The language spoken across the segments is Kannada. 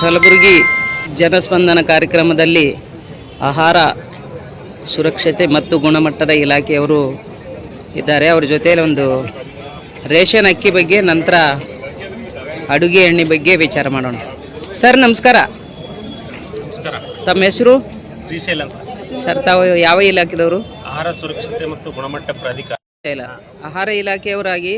ಕಲಬುರಗಿ ಜನಸ್ಪಂದನ ಕಾರ್ಯಕ್ರಮದಲ್ಲಿ ಆಹಾರ ಸುರಕ್ಷತೆ ಮತ್ತು ಗುಣಮಟ್ಟದ ಇಲಾಖೆಯವರು ಇದ್ದಾರೆ. ಅವ್ರ ಜೊತೆಯಲ್ಲಿ ಒಂದು ರೇಷನ್ ಅಕ್ಕಿ ಬಗ್ಗೆ ನಂತರ ಅಡುಗೆ ಎಣ್ಣೆ ಬಗ್ಗೆ ವಿಚಾರ ಮಾಡೋಣ. ಸರ್ ನಮಸ್ಕಾರ. ತಮ್ಮ ಹೆಸರು? ಶ್ರೀಶೈಲ ಸರ್ ತಾವು ಯಾವ ಇಲಾಖೆದವರು? ಆಹಾರ ಸುರಕ್ಷತೆ ಮತ್ತು ಗುಣಮಟ್ಟ ಪ್ರಾಧಿಕಾರ. ಆಹಾರ ಇಲಾಖೆಯವರಾಗಿ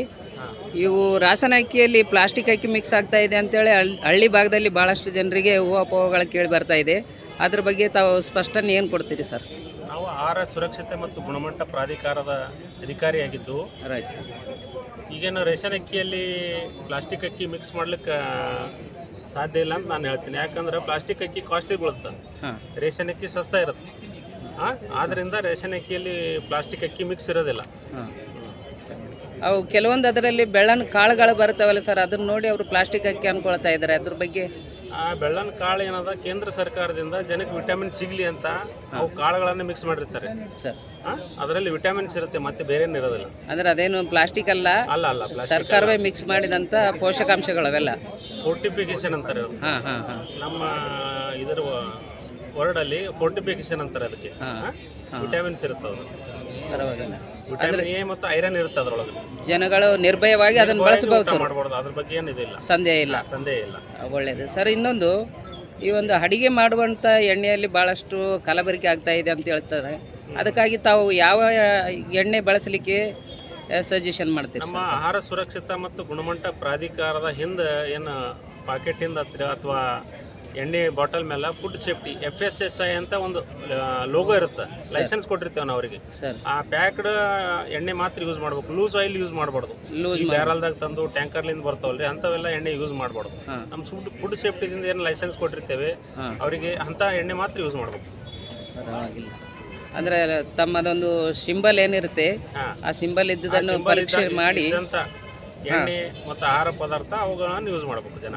ಇವು ರಾಸನ ಅಕ್ಕಿಯಲ್ಲಿ ಪ್ಲಾಸ್ಟಿಕ್ ಅಕ್ಕಿ ಮಿಕ್ಸ್ ಆಗ್ತಾ ಇದೆ ಅಂತೇಳಿ ಹಳ್- ಹಳ್ಳಿ ಭಾಗದಲ್ಲಿ ಭಾಳಷ್ಟು ಜನರಿಗೆ ಊಹಾಪೋಹಗಳು ಕೇಳಿ ಬರ್ತಾ ಇದೆ. ಅದ್ರ ಬಗ್ಗೆ ತಾವು ಸ್ಪಷ್ಟನೆ ಏನು ಕೊಡ್ತೀರಿ ಸರ್? ನಾವು ಆಹಾರ ಸುರಕ್ಷತೆ ಮತ್ತು ಗುಣಮಟ್ಟ ಪ್ರಾಧಿಕಾರದ ಅಧಿಕಾರಿಯಾಗಿದ್ದು ರೈಟ್ ಸರ್ ಈಗೇನು ರೇಷನ್ ಅಕ್ಕಿಯಲ್ಲಿ ಪ್ಲಾಸ್ಟಿಕ್ ಅಕ್ಕಿ ಮಿಕ್ಸ್ ಮಾಡ್ಲಿಕ್ಕೆ ಸಾಧ್ಯ ಇಲ್ಲ ಅಂತ ನಾನು ಹೇಳ್ತೀನಿ. ಯಾಕಂದ್ರೆ ಪ್ಲಾಸ್ಟಿಕ್ ಅಕ್ಕಿ ಕಾಸ್ಟ್ಲಿ ಬೀಳುತ್ತೆ. ರೇಷನ್ ಅಕ್ಕಿ ಸಸ್ತಾ ಇರುತ್ತೆ. ಆದ್ದರಿಂದ ಆದ್ರಿಂದ ರೇಷನ್ ಅಕ್ಕಿಯಲ್ಲಿ ಪ್ಲಾಸ್ಟಿಕ್ ಅಕ್ಕಿ ಮಿಕ್ಸ್ ಇರೋದಿಲ್ಲ. ಅವು ಕೆಲವೊಂದು ಅದರಲ್ಲಿ ಬೆಳ್ಳನ ಕಾಳುಗಳು ಬರ್ತಾವಲ್ಲ ಸರ್ ಅದನ್ನ ನೋಡಿ ಅವರು ಪ್ಲಾಸ್ಟಿಕ್ ಅಕ್ಕಿ ಅನ್ಕೊಳ್ತಾ ಇದ್ದಾರೆ ಅದ್ರ ಬಗ್ಗೆ. ಆ ಬೆಳ್ಳನ ಕಾಳು ಏನದ ಕೇಂದ್ರ ಸರ್ಕಾರದಿಂದ ಜನಕ್ಕೆ ವಿಟಮಿನ್ ಸಿಗಲಿ ಅಂತ ಅವು ಕಾಳುಗಳನ್ನು ಮಿಕ್ಸ್ ಮಾಡಿರ್ತಾರೆ. ಸರ್. ಅದರಲ್ಲಿ ವಿಟಮಿನ್ಸ್ ಇರುತ್ತೆ ಮತ್ತೆ ಬೇರೆ ಇರೋದಿಲ್ಲ. ಅಂದ್ರೆ ಅದೇನು ಪ್ಲಾಸ್ಟಿಕ್ ಅಲ್ಲ? ಅಲ್ಲ ಅಲ್ಲ ಸರ್ಕಾರವೇ ಮಿಕ್ಸ್ ಮಾಡಿದಂತ ಪೋಷಕಾಂಶಗಳು ಅವೆಲ್ಲ. ಫೋರ್ಟಿಫಿಕೇಶನ್ ಅಂತಾರೆ ನಮ್ಮ ಇದರ ವರ್ಡಲ್ಲಿ ಫೋರ್ಟಿಫಿಕೇಶನ್ ಅಂತಾರೆ ಅದಕ್ಕೆ. ವಿಟಮಿನ್ಸ್ ಇರುತ್ತೆ ಪರವಾಗಿಲ್ಲ. ವಿಟಮಿನ್ ಎ ಮತ್ತು ಐರನ್ ಇರುತ್ತೆ ಅದರೊಳಗೆ. ಜನಗಳು ನಿರ್ಭಯವಾಗಿ ಅದನ್ನು ಬಳಸಬಹುದು ಸರ್. ಮಾಡ್ಬಾರ್ದು ಅದ್ರ ಬಗ್ಗೆ ಏನಿದಿಲ್ಲ ಸಂದೇಹ ಇಲ್ಲ. ಸಂದೇಹ ಇಲ್ಲ. ಒಳ್ಳೆಯದು ಸರ್ ಇನ್ನೊಂದು ಈ ಒಂದು ಅಡಿಗೆ ಮಾಡುವಂಥ ಎಣ್ಣೆಯಲ್ಲಿ ಭಾಳಷ್ಟು ಕಲಬೆರಿಕೆ ಆಗ್ತಾ ಇದೆ ಅಂತ ಹೇಳ್ತಾರೆ. ಅದಕ್ಕಾಗಿ ತಾವು ಯಾವ ಎಣ್ಣೆ ಬಳಸಲಿಕ್ಕೆ ಸಜೆಷನ್ ಮಾಡ್ತೀರಿ ನಮ್ಮ ಆಹಾರ ಸುರಕ್ಷತಾ ಮತ್ತು ಗುಣಮಟ್ಟ ಪ್ರಾಧಿಕಾರದ ಹಿಂದೆ ಏನು ಪಾಕೆಟಿಂದ ಅಥವಾ ಎಣ್ಣೆ ಬಾಟಲ್ ಮೇಲೆ food safety F S S I ಅಂತ ಒಂದು ಲೋಗೋ ಇರುತ್ತೆ. ಲೈಸೆನ್ಸ್ ಕೊಟ್ಟಿರ್ತೇವೆ ನಾವು ಅವರಿಗೆ. ಆ ಪ್ಯಾಕ್ಡ್ ಎಣ್ಣೆ ಮಾತ್ರ ಯೂಸ್ ಮಾಡ್ಬೇಕು. ಲೂಸ್ ಆಯಿಲ್ ಯೂಸ್ ಮಾಡಬಾರ್ದು. ಬ್ಯಾರಲ್ದಾಗ ತಂದು ಟ್ಯಾಂಕರ್ಲಿಂದ ಬರ್ತಾವಲ್ರಿ ಅಂಥವೆಲ್ಲ ಎಣ್ಣೆ ಯೂಸ್ ಮಾಡಬಾರ್ದು. ನಮ್ಮ ಫುಡ್ ಫುಡ್ ಸೇಫ್ಟಿದಿಂದ ಏನು ಲೈಸೆನ್ಸ್ ಕೊಟ್ಟಿರ್ತೇವೆ ಅವರಿಗೆ ಅಂಥ ಎಣ್ಣೆ ಮಾತ್ರ ಯೂಸ್ ಮಾಡಬೇಕು. ಅಂದ್ರೆ ತಮ್ಮದೊಂದು ಸಿಂಬಲ್ ಏನಿರುತ್ತೆ ಆ ಸಿಂಬಲ್ ಇದ್ದದನ್ನು ಪರೀಕ್ಷೆ ಮಾಡಿ. ಎಣ್ಣೆ ಮತ್ತು ಆಹಾರ ಪದಾರ್ಥ ಅವುಗಳನ್ನು ಯೂಸ್ ಮಾಡಬೇಕು ಜನ.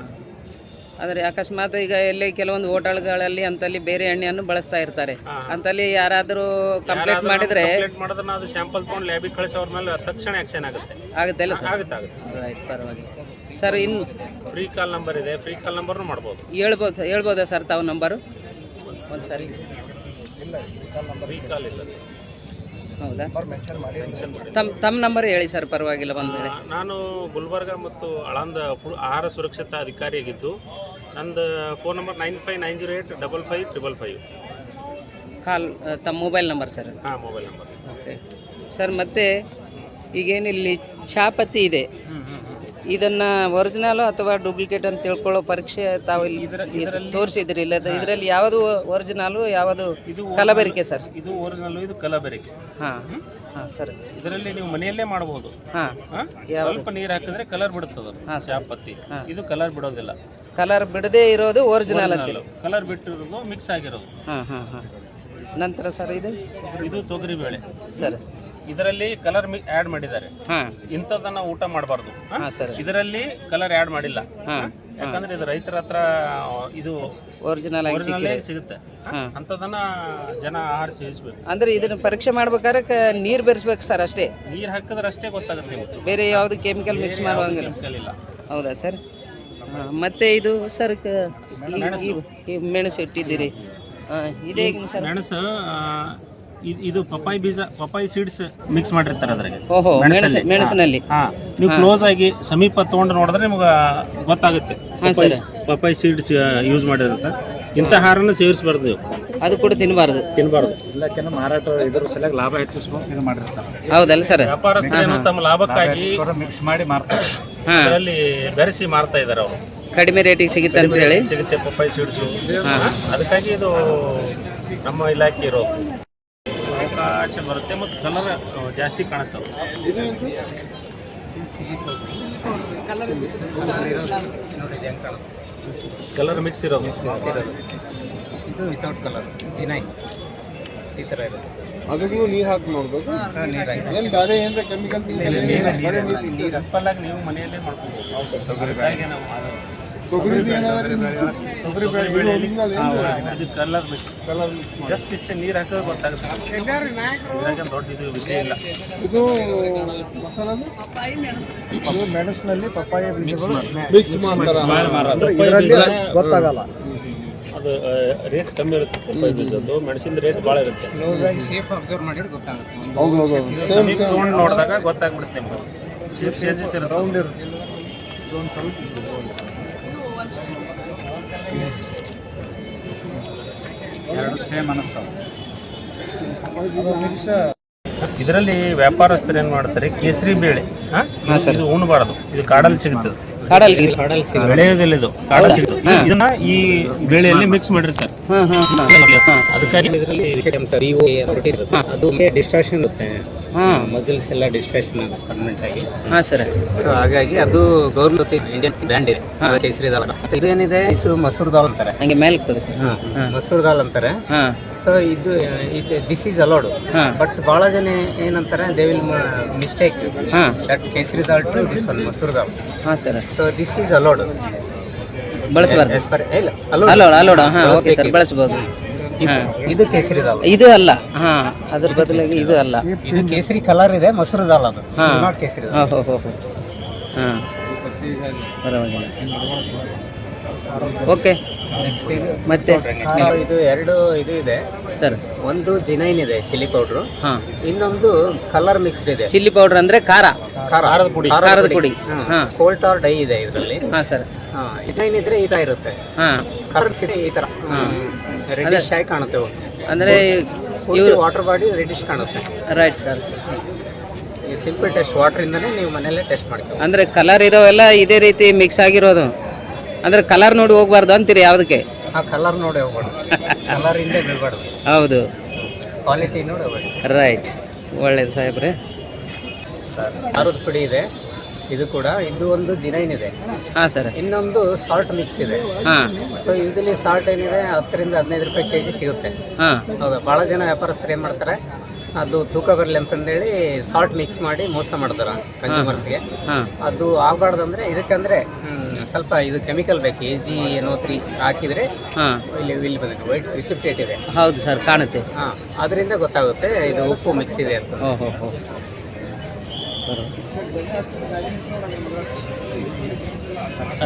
ಆದರೆ ಅಕಸ್ಮಾತ್ ಈಗ ಎಲ್ಲಿ ಕೆಲವೊಂದು ಹೋಟೆಲ್ಗಳಲ್ಲಿ ಅಂತಲ್ಲಿ ಬೇರೆ ಎಣ್ಣೆಯನ್ನು ಬಳಸ್ತಾ ಇರ್ತಾರೆ. ಅಂತಲ್ಲಿ ಯಾರಾದರೂ ಕಂಪ್ಲೇಂಟ್ ಮಾಡಿದ್ರೆ ಸ್ಯಾಂಪಲ್ ತೊಗೊಂಡು ಲ್ಯಾಬಿಗೆ ಕಳಿಸಿ ಅವ್ರ ಮೇಲೆ ತಕ್ಷಣ ಆ್ಯಕ್ಷನ್ ಆಗುತ್ತೆ. ಆಗುತ್ತೆ ಅಲ್ಲ ಸರ್? ಆಗುತ್ತೆ ರೈಟ್ ಪರವಾಗಿಲ್ಲ. ಸರ್ ಇನ್ನು ಫ್ರೀ ಕಾಲ್ ನಂಬರ್ ಇದೆ ಫ್ರೀ ಕಾಲ್ ನಂಬರ್ನು ಮಾಡ್ಬೋದು. ಹೇಳ್ಬೋದು ಸರ್ ಹೇಳ್ಬೋದಾ ಸರ್ ತಾವು ನಂಬರು? ಒಂದು ಸರಿ ಫ್ರೀ ಕಾಲ್ ಇಲ್ಲ ಹೌದಾ? ಮೆನ್ಷನ್ ಮಾಡಿ. ತಮ್ಮ ತಮ್ಮ ನಂಬರ್ ಹೇಳಿ ಸರ್ ಪರವಾಗಿಲ್ಲ ಒಂದು ವೇಳೆ ನಾನು ಗುಲ್ಬರ್ಗ ಮತ್ತು ಅಳಂದ ಫುಡ್ ಆಹಾರ ಸುರಕ್ಷತಾ ಅಧಿಕಾರಿಯಾಗಿದ್ದು ನಂದು phone number nine five nine zero eight double five triple five call ಆ, ತಮ್ಮ ಮೊಬೈಲ್ ನಂಬರ್ ಸರ್ ಹಾಂ ಮೊಬೈಲ್ ನಂಬರ್ ಓಕೆ ಸರ್ ಮತ್ತೆ ಈಗೇನಿಲ್ಲಿ ಚಾಪತ್ತಿ ಇದೆ. ಇದನ್ನು ಒರಿಜಿನಲ್ ಅಥವಾ ಡೂಪ್ಲಿಕೇಟ್ ಅಂತ ತಿಳ್ಕೊಳ್ಳೋ ಪರೀಕ್ಷೆ ತಾವು ಇಲ್ಲಿ ತೋರಿಸಿದ್ರಿ ಇಲ್ಲ ಇದರಲ್ಲಿ ಯಾವುದು ಒರಿಜಿನಲು ಯಾವುದು ಇದು ಕಲಬೆರಿಕೆ ಸರ್? ಇದು ಒರಿಜಿನಲ್ ಇದು ಕಲಬೆರಿಕೆ. ಹಾಂ. ಹಾಂ ಸರ್. ಇದರಲ್ಲಿ ನೀವು ಮನೆಯಲ್ಲೇ ಮಾಡಬಹುದು ಹಾಂ. ಸ್ವಲ್ಪ ನೀರು ಹಾಕಿದ್ರೆ ಕಲರ್ ಬಿಡುತ್ತದೆ ಹಾಂ, ಚಾಪತ್ತಿ ಹಾ. ಇದು ಕಲರ್ ಬಿಡೋದಿಲ್ಲ. ಕಲರ್ ಬಿಡದೇ ಇರೋದು ಒರಿಜಿನಲ್ ಅಂತ ಕಲರ್ ಬಿಟ್ಟಿರೋದು ಮಿಕ್ಸ್ ಆಗಿರೋದು. ಹಾಂ ಹಾಂ ಹಾಂ. ನಂತರ ಸರ್ ಇದು? ಇದು ತೊಗರಿ ಬೇಳೆ ಸರ್. ಇದರಲ್ಲಿ ಕಲರ್ ಆಡ್ ಆ್ಯಡ್ ಮಾಡಿದ್ದಾರೆ. ಇಂಥದನ್ನ ಊಟ ಮಾಡಬಾರ್ದು. ಹಾಂ ಸರ್. ಇದರಲ್ಲಿ ಕಲರ್ ಆ್ಯಡ್ ಮಾಡಿಲ್ಲ. ಹಾಂ. ಯಾಕಂದ್ರೆ ಇದು ರೈತರ ಹತ್ರ ಇದು ಒರಿಜಿನಲ್ ಆಗಿ ಸಿಗುತ್ತೆ. ಅಂತದನ್ನ ಜನ ಆಹಾರ ಸೇವಿಸಬೇಕು. ಅಂದ್ರೆ ಇದನ್ನ ಪರೀಕ್ಷೆ ಮಾಡ್ಬೇಕಾದ್ರೆ ನೀರ್ ಬೆರೆಸ್ಬೇಕು ಸರ್ ಅಷ್ಟೇ? ನೀರ್ ಹಾಕಿದ್ರೆ ಅಷ್ಟೇ ಗೊತ್ತಾಗುತ್ತೆ ನಿಮಗೆ. ಬೇರೆ ಯಾವ್ದು ಕೆಮಿಕಲ್ ಮಿಕ್ಸ್ ಮಾಡುವಂಗಿಲ್ಲ. ಇಲ್ಲ. ಹೌದಾ ಸರ್? ಮತ್ತೆ ಇದು ಸರ್ ಮೆಣಸು. ಇಟ್ಟಿದ್ದೀರಿ. ಇದೇ ಸರ್? ಮೆಣಸು ಇದ್- ಇದು ಪಪ್ಪಾಯಿ ಬೀಜ ಪಪಾಯಿ ಸೀಡ್ಸ್ ಮಿಕ್ಸ್ ಮಾಡಿರ್ತಾರೆ ಅದ್ರಾಗೆ ಓಹೋ ಮೆಣಸು ಮೆಣಸಲ್ಲಿ. ಮೆಣಸಿನಲ್ಲಿ. ಹಾ. ನೀವು ಕ್ಲೋಸ್ ಆಗಿ ಸಮೀಪ ತಗೊಂಡು ನೋಡಿದ್ರೆ ನಿಮ್ಗೆ ಗೊತ್ತಾಗುತ್ತೆ. ಹಾಂ ಸರ್. ಪಪ್ಪಾಯಿ ಸೀಡ್ಸ್ ಯೂಸ್ ಮಾಡಿರುತ್ತೆ. ಇಂಥ ಆಹಾರನ ಸೇವಿಸಬಾರ್ದು ನೀವು. ಅದು ಕೂಡ ತಿನ್ನಬಾರದು ತಿನ್ನಬಾರ್ದು ಇಲಾಖೆನ ಮಾರಾಟ ಇದ್ರ ಸಲುವಾಗಿ ಲಾಭ ಹೆಚ್ಚಿಸ್ಕೊಂಡು ಇದು ಮಾಡಿರ್ತಾರೆ. ಹೌದಲ್ಲ ಸರ್? ವ್ಯಾಪಾರಸ್ಥರು ತಮ್ಮ ಲಾಭಕ್ಕಾಗಿ ಮಿಕ್ಸ್ ಮಾಡಿ ಮಾರ್ತಾರೆ. ಅಲ್ಲಿ ಅದರಲ್ಲಿ ಬೆರೆಸಿ ಮಾರ್ತಾ ಇದ್ದಾರೆ ಅವರು. ಕಡಿಮೆ ರೇಟಿಗೆ ಸಿಗುತ್ತೆ ಅಂತ ಹೇಳಿ ಸಿಗುತ್ತೆ ಪಪ್ಪಾಯಿ ಸೀಡ್ಸು ಅದಕ್ಕಾಗಿ ಇದು ನಮ್ಮ ಇಲಾಖೆ ಇರೋದು ಅವಕಾಶ ಬರುತ್ತೆ ಮತ್ತು ಕಲರ್ ಜಾಸ್ತಿ ಕಾಣುತ್ತೆ ಕಲರ್ ಮಿಕ್ಸ್ ಇರೋದು. ಇದು ವಿತೌಟ್ ಕಲರ್ ಜಿನೈ ಈ ಥರ ಇರುತ್ತೆ. ಅದಕ್ಕೂ ನೀರು ಹಾಕಿ ನೋಡ್ಬೇಕು ನೀರು ಏನು ಬೇರೆ ಏನಾರ ಕೆಮಿಕಲ್ ನೀರು ನೀವು ಮನೆಯಲ್ಲೇ ಮಾಡ್ಕೊಬೋದು. ತೊಗರಿ ಬ್ಯಾಗೇ ನಾವು ಮಾಡೋದು. ಇದು ಕಲರ್ ಮಿಕ್ಸ್ ಕಲರ್ ಜಸ್ಟ್ ಇಷ್ಟೇ ನೀರು ಹಾಕಿದ್ರೆ ಗೊತ್ತಾಗುತ್ತೆ. ಇದ್ರಾಗ ದೊಡ್ಡ ಇದು ವಿಷಯ ಇಲ್ಲ. ಇದು ಸರ್ ಅದು ಮೆಣಸಿನಲ್ಲಿ ಪಪ್ಪಾಯ ಬೀಜಗಳು ಮಿಕ್ಸ್ ಮಾಡ್ತಾರ. ಇದರಲ್ಲಿ ಗೊತ್ತಾಗಲ್ಲ. ಅದು ರೇಟ್ ಕಮ್ಮಿ ಇರುತ್ತೆ ಪಪ್ಪಾಯ ಬೀಜದ್ದು. ಮೆಣಸಿನ ರೇಟ್ ಭಾಳ ಇರುತ್ತೆ. ಕ್ಲೋಸ್ ಆಗಿ ಶೇಪ್ ಅಬ್ಸರ್ವ್ ಮಾಡಿದ್ರೆ ಗೊತ್ತಾಗುತ್ತೆ. ಹೌದು ಹೌದು ಸೇಮ್ ಸೇಮ್ ತೊಗೊಂಡು ನೋಡಿದಾಗ ಗೊತ್ತಾಗ್ಬಿಡುತ್ತೆ ನಿಮ್ಗೆ. ಶೇಪ್ ಚೇಂಜಸ್ ಇರುತ್ತೆ. ರೌಂಡ್ ಇರುತ್ತೆ. ಇದೊಂದು ಸ್ವಲ್ಪ ಎರಡು ಸೇಮ್ ಇದರಲ್ಲಿ ವ್ಯಾಪಾರಸ್ಥರು ಏನ್ ಮಾಡ್ತಾರೆ? ಕೇಸರಿ ಬೇಳೆ ಹಾ? ಇದು ಉಣಬಾರದು. ಇದು ಕಾಡಲ್ಲಿ ಸಿಗುತ್ತದೆ ಬೆಳೆಯೋದಿಲ್ಲ ಇದು ಕಾಡಲ್ಲಿ ಸಿಗುತ್ತದೆ ಇದನ್ನ ಈ ಬೇಳೆಯಲ್ಲಿ ಮಿಕ್ಸ್ ಮಾಡಿರ್ತಾರೆ. ಹಾಂ ಹಾಂ ಅದಕ್ಕಾಗಿ ಇದರಲ್ಲಿ ಅದು ಡಿಸ್ಟ್ರಾಕ್ಷನ್ ಇರುತ್ತೆ. ಹಾಂ. ಮಸಲ್ಸ್ ಎಲ್ಲ ಡಿಸ್ಟ್ರಾಕ್ಷನ್ ಆಗುತ್ತೆ ಪರ್ಮನೆಂಟ್ ಆಗಿ. ಹಾಂ ಸರ್. ಸೊ ಹಾಗಾಗಿ ಅದು ಗೌರ್ಮೆಂಟ್ ಇಂಡಿಯನ್ ಬ್ರ್ಯಾಂಡ್ ಇದೆ. ಕೇಸರಿ ದಾಲ್. ಅಂತ. ಇದು ಏನಿದೆ ಇದು ಮಸೂರ್ ದಾಲ್ ಅಂತಾರೆ. ಹಂಗೆ ಮೇಲೆ ಹೋಗ್ತದೆ ಸರ್. ಮಸೂರ್ ದಾಲ್ ಅಂತಾರೆ. ಹಾಂ. ಸೊ ಇದು ಇದು ದಿಸ್ ಈಸ್ ಅಲೌಡ್. ಬಟ್ ಬಹಳ ಜನ ಏನಂತಾರೆ ದೇ ವಿಲ್ ಮಿಸ್ಟೇಕ್ ಹಾಂ. That kesari dal to this one masoor dal. ಹಾಂ sir. So this is allowed ಬಳಸಬಾರ್ದು. ಇಲ್ಲ ಅಲೋಡ ಅಲೋಡ ಹಾಂ ಓಕೆ ಸರ್. ಬಳಸ್ಬೋದು ಇದು ಕೇಸರಿ ದಾಲ್. ಇದು ಅಲ್ಲ. ಹಾಂ. ಅದ್ರ ಬದಲಾಗಿ ಇದು ಅಲ್ಲ. ಇದು ಕೇಸರಿ ಕಲರ್ ಇದೆ ಮೊಸರು ದಾಲ್ ಅದು. ಹಾ. ನಾಟ್ ಕೇಸರಿ ದಾಲ್. ಓಹೋ ಹೋ ಹೋ. ಪರವಾಗಿಲ್ಲ. ಓಕೆ. ನೆಕ್ಸ್ಟ್ ಇದು? ಮತ್ತೆ ಇದು ಎರಡು ಇದು ಇದೆ. ಸರ್ ಒಂದು ಜಿನೈನ್ ಇದೆ ಚಿಲ್ಲಿ ಪೌಡ್ರು ಹಾಂ. ಇನ್ನೊಂದು ಕಲರ್ ಮಿಕ್ಸ್ಡ್ ಇದೆ. ಚಿಲ್ಲಿ ಪೌಡರ್ ಅಂದ್ರೆ ಖಾರ. ಖಾರದ ಪುಡಿ. ಖಾರದ ಪುಡಿ. ಹಾಂ. ಕೋಲ್ಡ್ ಆರ್ ಡೈ ಇದೆ ಇದರಲ್ಲಿ. ಹಾ ಸರ್ ಜಿನೈನ್ ಇದ್ರೆ ಈ ತರ ಇರುತ್ತೆ. ಹಾ. ಕಲರ್ ಈ ತರ. ರೆಡಿಶ್ ಆಗಿ ಕಾಣುತ್ತೆ ಅಂದರೆ ವಾಟರ್ ಬಾಡಿ ರೆಡಿಶ್ ಕಾಣುತ್ತೆ. ರೈಟ್ ಸರ್ ಈ ಸಿಂಪಲ್ ಟೆಸ್ಟ್ ವಾಟರ್ ಇಂದನೇ ನೀವು ಮನೆಯಲ್ಲೇ ಟೆಸ್ಟ್ ಮಾಡ್ತೀವಿ ಅಂದ್ರೆ ಕಲರ್ ಇರೋವೆಲ್ಲ ಇದೇ ರೀತಿ ಮಿಕ್ಸ್ ಆಗಿರೋದು. ಅಂದರೆ ಕಲರ್ ನೋಡಿ ಹೋಗ್ಬಾರ್ದು ಅಂತೀರಿ ಯಾವುದಕ್ಕೆ? ಆ ಕಲರ್ ನೋಡಿ ಹೋಗ್ಬಾರ್ದು. ಕಲರಿಂದ ಬೀಳ್ಬಾರ್ದು. ಹೌದು. ಕ್ವಾಲಿಟಿ ನೋಡಿ ಹೋಗ್ಬಾರ್ದು. ರೈಟ್ ಒಳ್ಳೇದು ಸಾಹೇಬ್ರೆ. ಖಾರದ ಪುಡಿ ಇದೆ. ಇದು ಕೂಡ ಇದು ಒಂದು ಜಿನೈನ್ ಇದೆ. ಹಾಂ ಸರ್. ಇನ್ನೊಂದು ಸಾಲ್ಟ್ ಮಿಕ್ಸ್ ಇದೆ. ಹಾ. ಸೊ ಯೂಸಲಿ ಸಾಲ್ಟ್ ಏನಿದೆ ಹತ್ತರಿಂದ ಹದಿನೈದು ರೂಪಾಯಿ ಕೆ ಜಿ ಸಿಗುತ್ತೆ. ಹಾಂ. ಹೌದಾ? ಭಾಳ ಜನ ವ್ಯಾಪಾರಸ್ಥರು ಏನು ಮಾಡ್ತಾರೆ? ಅದು ತೂಕ ಬರಲಿ ಅಂತಂದೇಳಿ ಸಾಲ್ಟ್ ಮಿಕ್ಸ್ ಮಾಡಿ ಮೋಸ ಮಾಡ್ತಾರೆ ಕನ್ಸ್ಯೂಮರ್ಸ್ಗೆ ಅದು ಆಗಬಾರ್ದು ಅಂದರೆ ಇದಕ್ಕಂದರೆ ಸ್ವಲ್ಪ ಇದು ಕೆಮಿಕಲ್ ಬೇಕು ಎ ಜಿ ಏನೋ ತ್ರೀ ಹಾಕಿದರೆ ಇಲ್ಲಿ ಇಲ್ಲಿ ಬಂದಿದೆ ವೈಟ್ ರಿಸಿಪ್ಟೇಟ್ ಇದೆ. ಹೌದು ಸರ್ ಕಾಣುತ್ತೆ. ಹಾಂ ಅದರಿಂದ ಗೊತ್ತಾಗುತ್ತೆ ಇದು ಉಪ್ಪು ಮಿಕ್ಸ್ ಇದೆ ಅಂತ. ಓಹೋ ಹೋ ಹೋ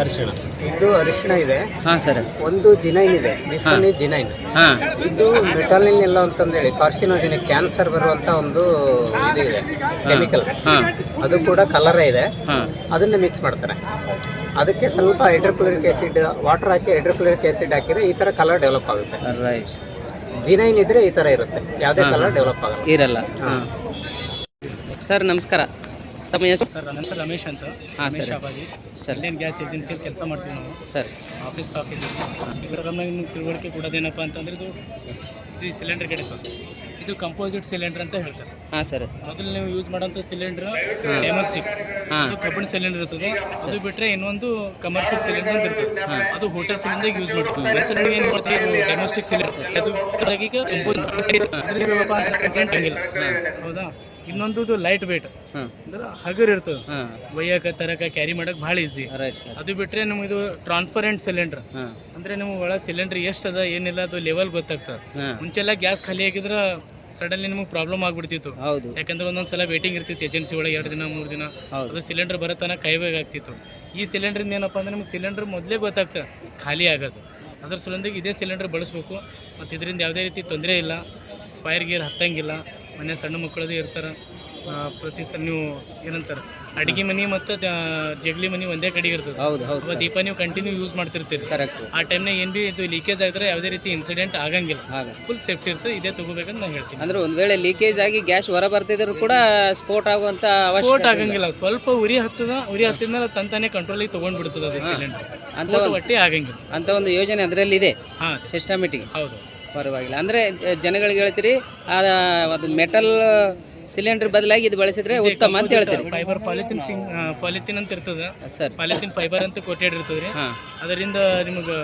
ಅರಿಶಿಣ. ಇದು ಅರಿಶಿಣ ಇದೆ. ಹಾಂ ಸರ್. ಒಂದು ಜಿನೈನ್ ಇದೆ. This one genuine. ಹಾಂ. ಇದು ಮೆಟಾಲಿನ್ ಎಲ್ಲ ಅಂತಂದೇಳಿ ಕಾರ್ಸಿನೋಜೆನಿಕ್ ಕ್ಯಾನ್ಸರ್ ಬರುವಂತ ಒಂದು ಇದು ಇದೆ ಕೆಮಿಕಲ್. ಹಾಂ. ಅದು ಕೂಡ ಕಲರೇ ಇದೆ. ಅದನ್ನ ಮಿಕ್ಸ್ ಮಾಡ್ತಾರೆ. ಅದಕ್ಕೆ ಸ್ವಲ್ಪ ಹೈಡ್ರೋಕ್ಲೋರಿಕ್ ಆಸಿಡ್ ವಾಟರ್ ಹಾಕಿ ಹೈಡ್ರೋಕ್ಲೋರಿಕ್ ಆಸಿಡ್ ಹಾಕಿದ್ರೆ ಈ ತರ ಕಲರ್ ಡೆವಲಪ್ ಆಗುತ್ತೆ. ರೈಟ್. ಜಿನೈನ್ ಇದ್ರೆ ಈ ತರ ಇರುತ್ತೆ. ಯಾವುದೇ ಕಲರ್ ಡೆವಲಪ್ ಆಗುತ್ತೆ ಇರಲ್ಲ. ಸರ್ ನಮಸ್ಕಾರ. ತಮ್ಮ ಹೆಸರು? ಸರ್ ನನ್ನ ಹೆಸರು ರಮೇಶ್ ಅಂತ. ಹಾಂ ಸರ್. ಶಾಬಾಜಿ ಸರ್. ಇಂಡಿಯನ್ ಗ್ಯಾಸ್ ಏಜೆನ್ಸಿಯಲ್ಲಿ ಕೆಲಸ ಮಾಡ್ತೀವಿ ನಾವು. ಸರ್. ಆಫೀಸ್ ಸ್ಟಾಫ್ ಇದ್ದೀವಿ ಗಮನ ನಿಮ್ಗೆ ತಿಳುವಳಿಕೆ ಕೊಡೋದೇನಪ್ಪ ಅಂತಂದ್ರೆ ಇದು ಇದು ಸಿಲಿಂಡರ್ ಕಡೆ ತೋರಿಸಿ ಇದು ಕಂಪೋಸಿಟ್ ಸಿಲಿಂಡರ್ ಅಂತ ಹೇಳ್ತಾರೆ. ಹಾಂ ಸರ್. ಮೊದಲು ನೀವು ಯೂಸ್ ಮಾಡೋಂಥ ಸಿಲಿಂಡರ್ ಡೆಮೋಸ್ಟಿಕ್ ಹಾಂ. ಅದು ಕಬ್ಬಿಣ ಸಿಲಿಂಡರ್ ಇರ್ತದೆ. ಅದು ಬಿಟ್ಟರೆ ಇನ್ನೊಂದು ಕಮರ್ಷಿಯಲ್ ಸಿಲಿಂಡರ್ ಅಂತ ಇರ್ತದೆ. ಅದು ಹೋಟೆಲ್ ಸಿಲಿಂಡರ್ ಯೂಸ್ ಮಾಡ್ತೀವಿ ನೀವು ಏನು ಮಾಡ್ತೀವಿ ಡೆಮೋಸ್ಟಿಕ್ ಸಿಲಿಂಡರ್ ಅದು ಈಗ ಹೌದಾ? ಇನ್ನೊಂದು ಲೈಟ್ ವೇಟ್ ಅಂದ್ರೆ ಹಗರ್ ಇರ್ತದೆ. ಒಯ್ಯಕ ತರಕ ಕ್ಯಾರಿ ಮಾಡಕ್ ಬಹಳ ಈಸಿ ಅದು ಬಿಟ್ರೆ ನಿಮ್ಗೆ ಇದು ಟ್ರಾನ್ಸ್ಪರೆಂಟ್ ಸಿಲಿಂಡರ್ ಅಂದ್ರೆ ನಿಮ್ಗೆ ಒಳ ಸಿಲಿಂಡರ್ ಎಷ್ಟು ಅದ ಏನಿಲ್ಲ ಅದು ಲೆವೆಲ್ ಗೊತ್ತಾಗ್ತದೆ. ಮುಂಚೆಲ್ಲ ಗ್ಯಾಸ್ ಖಾಲಿ ಆಗಿದ್ರೆ ಸಡನ್ಲಿ ನಿಮಗೆ ಪ್ರಾಬ್ಲಮ್ ಆಗ್ಬಿಡ್ತಿತ್ತು. ಯಾಕಂದ್ರೆ ಒಂದೊಂದು ಸಲ ವೇಟಿಂಗ್ ಇರ್ತಿತ್ತು ಏಜೆನ್ಸಿ ಒಳಗೆ ಎರಡು ದಿನ ಮೂರು ದಿನ. ಅದು ಸಿಲಿಂಡರ್ ಬರತನ ಕೈಬೇಕಾಗ್ತಿತ್ತು ಈ ಸಿಲಿಂಡ್ರಿಂದ ಏನಪ್ಪ ಅಂದ್ರೆ ನಿಮ್ಗೆ ಸಿಲಿಂಡರ್ ಮೊದಲೇ ಗೊತ್ತಾಗ್ತದೆ ಖಾಲಿ ಆಗೋದು. ಅದ್ರ ಸಲುವಾಗಿ ಇದೇ ಸಿಲಿಂಡರ್ ಬಳಸ್ಬೇಕು. ಮತ್ತು ಇದರಿಂದ ಯಾವುದೇ ರೀತಿ ತೊಂದರೆ ಇಲ್ಲ. ಫೈರ್ ಗೀರ್ ಹತ್ತಂಗಿಲ್ಲ. ಮನೆ ಸಣ್ಣ ಮಕ್ಕಳದು ಇರ್ತಾರೆ. ಪ್ರತಿ ಸಲ ನೀವು ಏನಂತಾರೆ? ಅಡಿಗೆ ಮನೆ ಮತ್ತು ಜಗಲಿ ಮನೆ ಒಂದೇ ಕಡೆ ಇರ್ತದೆ. ಹೌದು ಹೌದು ದೀಪ ನೀವು ಕಂಟಿನ್ಯೂ ಯೂಸ್ ಮಾಡ್ತಿರ್ತೀರಿ. ಕರೆಕ್ಟ್ ಆ ಟೈಮ್ನಾಗ ಏನು ಭೀ ಇದು ಲೀಕೇಜ್ ಆಗಿದ್ರೆ ಯಾವುದೇ ರೀತಿ ಇನ್ಸಿಡೆಂಟ್ ಆಗಂಗಿಲ್ಲ. ಫುಲ್ ಸೇಫ್ಟಿ ಇರ್ತದೆ. ಇದೇ ತಗೋಬೇಕಂತ ನಾನು ಹೇಳ್ತೀನಿ. ಅಂದ್ರೆ ಒಂದು ವೇಳೆ ಲೀಕೇಜ್ ಆಗಿ ಗ್ಯಾಸ್ ಹೊರ ಬರ್ತಿದ್ರು ಕೂಡ ಸ್ಫೋಟ್ ಆಗುವಂತ ಸ್ಫೋಟ್ ಆಗಂಗಿಲ್ಲ. ಸ್ವಲ್ಪ ಉರಿ ಹತ್ತದ. ಉರಿ ಹತ್ತಿದ ಮೇಲೆ ತಂತಾನೆ ಕಂಟ್ರೋಲಿಗೆ ತೊಗೊಂಡ್ಬಿಡ್ತದೆ ಅದು ಸಿಲಿಂಡರ್ ಅಂತ ಒಟ್ಟಿ ಆಗಂಗಿಲ್ಲ. ಅಂತ ಒಂದು ಯೋಜನೆ ಅದರಲ್ಲಿ ಇದೆ ಹಾಂ. ಸಿಸ್ಟಮೆಟಿಕ್ ಹೌದು. ಪರವಾಗಿಲ್ಲ. ಅಂದ್ರೆ ಜನಗಳಿಗೆ ಹೇಳ್ತೀರಿ ಆ ಅದು ಮೆಟಲ್ ಸಿಲಿಂಡರ್ ಬದಲಾಗಿ ಇದು ಬಳಸಿದ್ರೆ ಉತ್ತಮ ಅಂತ ಹೇಳ್ತೀರಿ. ಫೈಬರ್ ಪಾಲಿಥಿನ್ ಸಿಂಗ್ ಪಾಲಿಥಿನ್ ಅಂತ ಇರ್ತದೆ. ಸರ್. ಪಾಲಿಥಿನ್ ಫೈಬರ್ ಅಂತ ಕೋಟೆಡ್ ಇರ್ತದೆ ಅದರಿಂದ ನಿಮಗೆ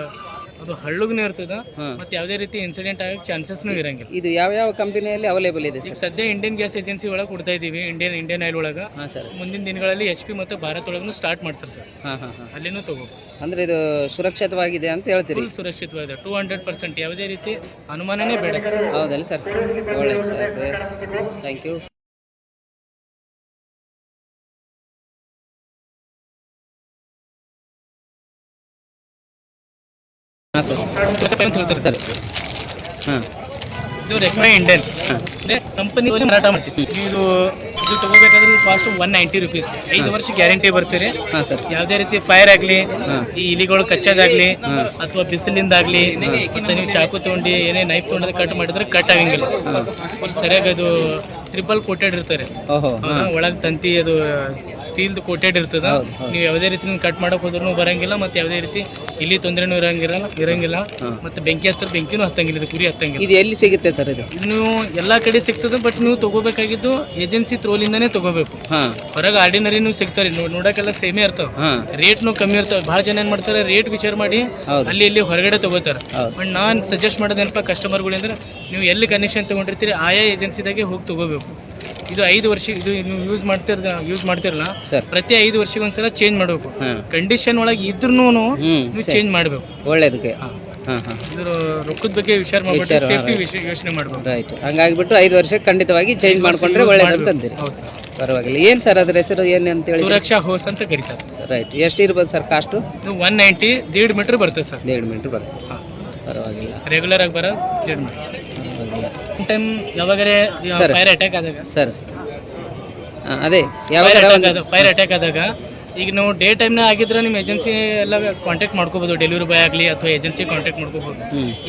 ಅದು ಹಳ್ಳಗ್ನೂ ಇರ್ತದ. ಮತ್ತೆ ಯಾವುದೇ ರೀತಿ ಇನ್ಸಿಡೆಂಟ್ ಆಗಕ್ಕೆ ಚಾನ್ಸಸ್ನೂ ಇರಂಗಿಲ್ಲ. ಇದು ಯಾವ ಯಾವ ಕಂಪನಿಯಲ್ಲಿ ಅವೈಲೇಬಲ್ ಇದೆ ಈಗ ಸದ್ಯ ಇಂಡಿಯನ್ ಗ್ಯಾಸ್ ಏಜೆನ್ಸಿ ಒಳಗೆ ಕೊಡ್ತಾ ಇದೀವಿ ಇಂಡಿಯನ್ ಇಂಡಿಯನ್ ಆಯಿಲ್ ಒಳಗೆ. ಹಾಂ ಸರ್ ಮುಂದಿನ ದಿನಗಳಲ್ಲಿ ಎಚ್ ಪಿ ಮತ್ತು ಭಾರತ್ ಒಳಗೂ ಸ್ಟಾರ್ಟ್ ಮಾಡ್ತಾರೆ ಸರ್ ಹಾಂ ಹಾಂ ಹಾಂ. ಅಲ್ಲಿನೂ ತಗೋ ಅಂದ್ರೆ ಇದು ಸುರಕ್ಷಿತವಾಗಿದೆ ಅಂತ ಹೇಳ್ತೀರಿ? ಸುರಕ್ಷಿತವಾಗಿದೆ ಟೂ ಹಂಡ್ರೆಡ್ ಪರ್ಸೆಂಟ್ ಯಾವುದೇ ರೀತಿ ಅನುಮಾನನೇ ಬೇಡ ಸರ್ ಹೌದಲ್ಲ ಸರ್ ಒಳ್ಳೆ ಸರ್ ಥ್ಯಾಂಕ್ ಯು ಹಾಂ ಸರ್. ಅಂತ ಹೇಳ್ತಿರ್ತಾರೆ ಹಾಂ. ಇದು ರೆಕ್ಮೈ ಇಂಡಿಯನ್. ಕಂಪನಿ ಮಾರಾಟ ಮಾಡ್ತೀವಿ. ಇದು ಇದು ತಗೋಬೇಕಾದ್ರೆ ಕಾಸ್ಟ್ ಒನ್ ನೈಂಟಿ ರುಪೀಸ್ ಐದು ವರ್ಷ ಗ್ಯಾರಂಟಿ ಬರ್ತೀರಿ. ಹಾಂ ಸರ್. ಯಾವುದೇ ರೀತಿ ಫೈರ್ ಆಗಲಿ ಈ ಇಲಿಗಳು ಕಚ್ಚೋದಾಗ್ಲಿ ಅಥವಾ ಬಿಸಿಲಿಂದಾಗ್ಲಿ ಮತ್ತೆ ನೀವು ಚಾಕು ತಗೊಂಡು ಏನೇ ನೈಫ್ ತಗೊಂಡು ಕಟ್ ಮಾಡಿದ್ರೆ ಕಟ್ ಆಗಂಗಿಲ್ಲ. ಫುಲ್ ಸರಿಯಾಗಿ ಅದು ಟ್ರಿಪಲ್ ಕೋಟೆಡ್ ಇರ್ತಾರೆ. ಓಹೋ. ಒಳಗ್ ತಂತಿ ಅದು ಸ್ಟೀಲ್ದು ಕೋಟೆಡ್ ಇರ್ತದ. ನೀವು ಯಾವುದೇ ರೀತಿ ಕಟ್ ಮಾಡಕ್ ಹೋದ್ರೂ ಬರಂಗಿಲ್ಲ ಮತ್ತೆ ಯಾವುದೇ ರೀತಿ ಇಲ್ಲಿ ತೊಂದರೆನೂ ಇರಂಗಿರಲ್ಲ ಇರಂಗಿಲ್ಲ. ಮತ್ತೆ ಬೆಂಕಿ ಹತ್ತಿರ ಬೆಂಕಿನೂ ಹತ್ತಂಗಿಲ್ಲ ಇದು ಕುರಿ ಹತ್ತಂಗಿಲ್ಲ. ಇದು ಎಲ್ಲಿ ಸಿಗುತ್ತೆ ಸರ್ ಇದು? ನೀವು ಎಲ್ಲಾ ಕಡೆ ಸಿಗ್ತದ ಬಟ್ ನೀವು ತಗೋಬೇಕಾಗಿದ್ದು ಏಜೆನ್ಸಿ ತ್ರೋಲಿಂದಾನೇ ತಗೋಬೇಕು. ಹೊರಗ ಆರ್ಡಿನರಿ ನೀವು ಸಿಗ್ತಾರೆ ನೋಡಕ್ಕೆಲ್ಲ ಸೇಮೇ ಇರ್ತಾವ. ರೇಟ್ನು ಕಮ್ಮಿ ಇರ್ತಾವ. ಬಹಳ ಜನ ಏನ್ ಮಾಡ್ತಾರೆ ರೇಟ್ ವಿಚಾರ ಮಾಡಿ ಅಲ್ಲಿ ಇಲ್ಲಿ ಹೊರಗಡೆ ತಗೋತಾರೆ. ಬಟ್ ನಾನು ಸಜೆಸ್ಟ್ ಮಾಡೋದೇನಪ್ಪ ಕಸ್ಟಮರ್ಗಳಿಂದ್ರೆ ನೀವು ಎಲ್ಲಿ ಕನೆಕ್ಷನ್ ತಗೊಂಡಿರ್ತೀರಿ ಆಯಾ ಏಜೆನ್ಸಿದಾಗೆ ಹೋಗಿ ತಗೋಬೇಕು. ಇದು. ಐದು ವರ್ಷ ಇದು ನೀವು ಯೂಸ್ ಮಾಡ್ತಿರ್ ಯೂಸ್ ಮಾಡ್ತಿರಲ್ಲ. ಸರ್ ಪ್ರತಿ ಐದು ವರ್ಷಕ್ಕೊಂದ್ಸಲ ಚೇಂಜ್ ಮಾಡಬೇಕು. ಕಂಡೀಷನ್ ಒಳಗೆ ಇದ್ರೂ ನೀವು ಚೇಂಜ್ ಮಾಡಬೇಕು. ಒಳ್ಳೇದಕ್ಕೆ. ಇದ್ರ ರೊಕ್ಕದ ಬಗ್ಗೆ ವಿಚಾರ ಮಾಡ್ಬಿಟ್ಟು ವಿಷಯ ಯೋಚನೆ ಮಾಡಬೇಕು. ರೈಟ್ ಹಂಗಾಗ್ಬಿಟ್ಟು ಐದು ವರ್ಷ ಖಂಡಿತವಾಗಿ ಚೇಂಜ್ ಮಾಡ್ಕೊಂಡ್ರೆ ಒಳ್ಳೇದಂತ ಅಂತೀರಿ ಹೌದು ಸರ್. ಪರವಾಗಿಲ್ಲ. ಏನು ಸರ್ ಅದ್ರ ಹೆಸರು? ಏನು ಅಂತ ಹೇಳಿ ಸುರಕ್ಷಾ ಹೋಸ್ ಅಂತ ಕರೀತಾರೆ. ರೈಟ್ ಎಷ್ಟು ಇರ್ಬೋದು ಸರ್ ಕಾಸ್ಟು ಒನ್ ನೈಂಟಿ ದೇಡ್ ಮೀಟರ್ ಬರ್ತದೆ ಸರ್. ದೇಡ್ ಮೀಟ್ರ್ ಬರ್ತದೆ. ಹಾಂ. ಪರವಾಗಿಲ್ಲ. ರೆಗ್ಯುಲರ್ ಆಗಿ ಬರೋದು ದೇಡ್ ಮೀಟರ್ ಪರವಾಗಿಲ್ಲ. ಟೈಮ್ ಯಾವಾಗರೆ Sir. ಫೈರ್ ಅಟ್ಯಾಕ್ ಆದಾಗ. ಸರ್ ಅದೇ ಯಾವಾಗ ಫೈರ್ ಅಟ್ಯಾಕ್ ಆದಾಗ ಫೈರ್ ಅಟ್ಯಾಕ್ ಆದಾಗ. ಈಗ ನಾವು ಡೇ ಟೈಮ್ನ ಆಗಿದ್ರೆ ನಿಮ್ಮ ಏಜೆನ್ಸಿ ಎಲ್ಲ ಕಾಂಟ್ಯಾಕ್ಟ್ ಮಾಡ್ಕೋಬೋದು ಡೆಲಿವರಿ ಬಾಯ್ ಆಗಲಿ ಅಥವಾ ಏಜೆನ್ಸಿ ಕಾಂಟ್ಯಾಕ್ಟ್ ಮಾಡ್ಕೋಬೋದು.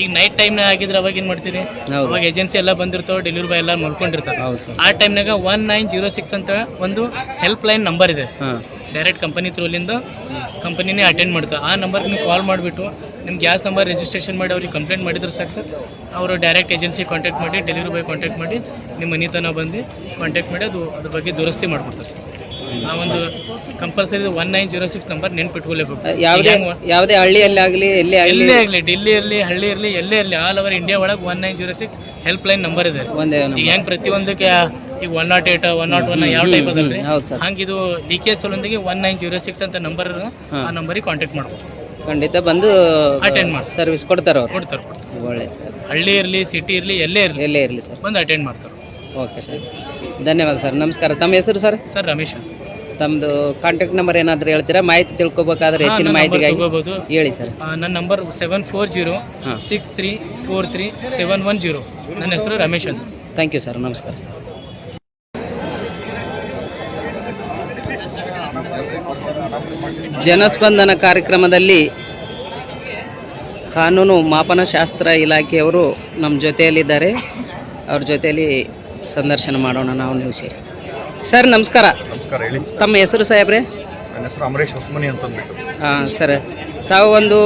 ಈಗ ನೈಟ್ ಟೈಮ್ನ ಆಗಿದ್ರೆ ಅವಾಗ ಏನು ಮಾಡ್ತೀರಿ? ಹೌದು. ಅವಾಗ ಏಜೆನ್ಸಿ ಎಲ್ಲ ಬಂದಿರ್ತಾವೆ ಡೆಲಿವರಿ ಬಾಯ್ ಎಲ್ಲ ಮಲ್ಕೊಂಡಿರ್ತಾರೆ. ಹೌದು ಸರ್ ಆ ಟೈಮ್ನಾಗ ಒನ್ ನೈನ್ ಜೀರೋ ಸಿಕ್ಸ್ ಅಂತ ಒಂದು ಹೆಲ್ಪ್ ಲೈನ್ ನಂಬರ್ ಇದೆ. ಹಾಂ. ಡೈರೆಕ್ಟ್ ಕಂಪನಿ ತ್ರೂಲಿಂದ ಕಂಪನಿನೇ ಅಟೆಂಡ್ ಮಾಡ್ತಾರೆ ಆ ನಂಬರ್ಗೆ ನೀವು ಕಾಲ್ ಮಾಡಿಬಿಟ್ಟು ನಿಮ್ಮ ಗ್ಯಾಸ್ ನಂಬರ್ ರಿಜಿಸ್ಟ್ರೇಷನ್ ಮಾಡಿ, ಅವ್ರಿಗೆ ಕಂಪ್ಲೇಂಟ್ ಮಾಡಿದ್ರೆ ಸಾಕು ಸರ್ ಅವರು ಡೈರೆಕ್ಟ್ ಏಜೆನ್ಸಿ ಕಾಂಟ್ಯಾಕ್ಟ್ ಮಾಡಿ ಡೆಲಿವರಿ ಬಾಯ್ ಕಾಂಟ್ಯಾಕ್ಟ್ ಮಾಡಿ, ನಿಮ್ಮ ಮನೆ ತನಕ ಬಂದು ಕಾಂಟ್ಯಾಕ್ಟ್ ಮಾಡಿ, ಅದು ಅದ್ರ ಬಗ್ಗೆ ದುರಸ್ತಿ ಮಾಡಿಕೊಡ್ತಾರೆ ಸರ್ ಆ ಒಂದು compulsory one nine zero six number ನೆನ್ಪಿಟ್ಕೊಳ್ಬೇಕು ಯಾವುದೇ ಯಾವುದೇ ಹಳ್ಳಿಯಲ್ಲಿ ಆಗಲಿ ಎಲ್ಲಿ ಆಗಲಿ ಎಲ್ಲೇ ಆಗಲಿ ಡೆಲ್ಲಿ ಇರಲಿ ಹಳ್ಳಿ ಇರಲಿ ಎಲ್ಲೇ ಇರಲಿ ಆಲ್ ಓವರ್ ಇಂಡಿಯಾ ಒಳಗೆ one nine zero six help line number ಇದೆ. ಒಂದೇ ಈಗ ಹೆಂಗೆ ಪ್ರತಿಯೊಂದಕ್ಕೆ ಈಗ one nought eight one nought one ಯಾವ ಟೈಪ್ ಅದಲ್ರಿ ಹಂಗೆ ಇದು ಲೀಕೇಜ್ ಸಲುಂದಿಗೆ ಒನ್ ನೈನ್ ಜೀರೋ ಸಿಕ್ಸ್ ಅಂತ ನಂಬರ್ ಆ ನಂಬರಿಗೆ ಕಾಂಟ್ಯಾಕ್ಟ್ ಮಾಡ್ಬೋದು. ಖಂಡಿತ ಬಂದು ಅಟೆಂಡ್ ಮಾಡಿ ಸರ್ವಿಸ್ ಕೊಡ್ತಾರೆ ಅವ್ರು. ಕೊಡ್ತಾರೆ ಕೊಡ್ತಾರೆ. ಒಳ್ಳೆ ಸರ್. ಹಳ್ಳಿ ಇರಲಿ ಸಿಟಿ ಇರಲಿ ಎಲ್ಲೇ ಇರಲಿ ಎಲ್ಲೇ ಇರಲಿ ಸರ್. ಬಂದು ಅಟೆಂಡ್ ಮಾಡ್ತಾರೆ ಓಕೆ ಸರ್. ಧನ್ಯವಾದ ಸರ್. ನಮಸ್ಕಾರ. ತಮ್ಮ ಹೆಸರು ಸರ್? ಸರ್ ರಮೇಶ್. ತಮ್ಮದು ಕಾಂಟ್ಯಾಕ್ಟ್ ನಂಬರ್ ಏನಾದರೂ ಹೇಳ್ತೀರಾ? ಮಾಹಿತಿ ತಿಳ್ಕೊಬೇಕಾದ್ರೆ ಹೆಚ್ಚಿನ ಮಾಹಿತಿಗಾಗಿ ಹೇಳಿ ಸರ್. ನನ್ನ number seven four zero six three four three seven one zero ನನ್ನ ಹೆಸರು ರಮೇಶ್ ಅಂತ. ಥ್ಯಾಂಕ್ ಯು ಸರ್ ನಮಸ್ಕಾರ. ಜನಸ್ಪಂದನ ಕಾರ್ಯಕ್ರಮದಲ್ಲಿ ಕಾನೂನು ಮಾಪನಶಾಸ್ತ್ರ ಇಲಾಖೆಯವರು ನಮ್ಮ ಜೊತೆಯಲ್ಲಿದ್ದಾರೆ. ಅವ್ರ ಜೊತೆಯಲ್ಲಿ ಸಂದರ್ಶನ ಮಾಡೋಣ ನಾವು ನೀವು ಸೇರಿ. ಸರ್ ನಮಸ್ಕಾರ. ನಮಸ್ಕಾರ ಹೇಳಿ. ತಮ್ಮ ಹೆಸರು ಸಾಹೇಬ್ರೆ? ನನ್ನ ಹೆಸರು ಅಮರೇಶ್ ಹೊಸಮನಿ ಅಂತಂದ್ಬಿಟ್ಟು. ಹಾಂ ಸರ್. ತಾವು ಒಂದು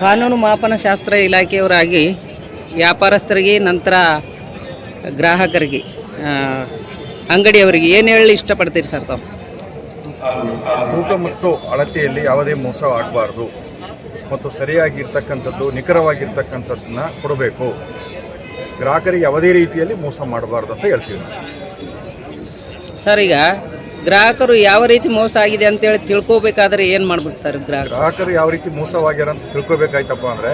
ಕಾನೂನು ಮಾಪನ ಶಾಸ್ತ್ರ ಇಲಾಖೆಯವರಾಗಿ ವ್ಯಾಪಾರಸ್ಥರಿಗೆ ನಂತರ ಗ್ರಾಹಕರಿಗೆ ಅಂಗಡಿಯವರಿಗೆ ಏನು ಹೇಳಿ ಇಷ್ಟಪಡ್ತೀರಿ ಸರ್ ತಾವು? ತೂಕ ಮತ್ತು ಅಳತೆಯಲ್ಲಿ ಯಾವುದೇ ಮೋಸ ಆಗಬಾರ್ದು. ಮತ್ತು ಸರಿಯಾಗಿರ್ತಕ್ಕಂಥದ್ದು ನಿಖರವಾಗಿರ್ತಕ್ಕಂಥದ್ದನ್ನ ಕೊಡಬೇಕು. ಗ್ರಾಹಕರಿಗೆ ಯಾವುದೇ ರೀತಿಯಲ್ಲಿ ಮೋಸ ಮಾಡಬಾರ್ದು ಅಂತ ಹೇಳ್ತೀವಿ ಸರ್ ಈಗ ಗ್ರಾಹಕರು ಯಾವ ರೀತಿ ಮೋಸ ಆಗಿದೆ ಅಂತೇಳಿ ತಿಳ್ಕೊಬೇಕಾದ್ರೆ ಏನು ಮಾಡ್ಬೇಕು ಸರ್ ಗ್ರಾಹಕ ಗ್ರಾಹಕರು ಯಾವ ರೀತಿ ಮೋಸವಾಗ್ಯಾರ ಅಂತ ತಿಳ್ಕೊಬೇಕಾಯ್ತಪ್ಪ ಅಂದರೆ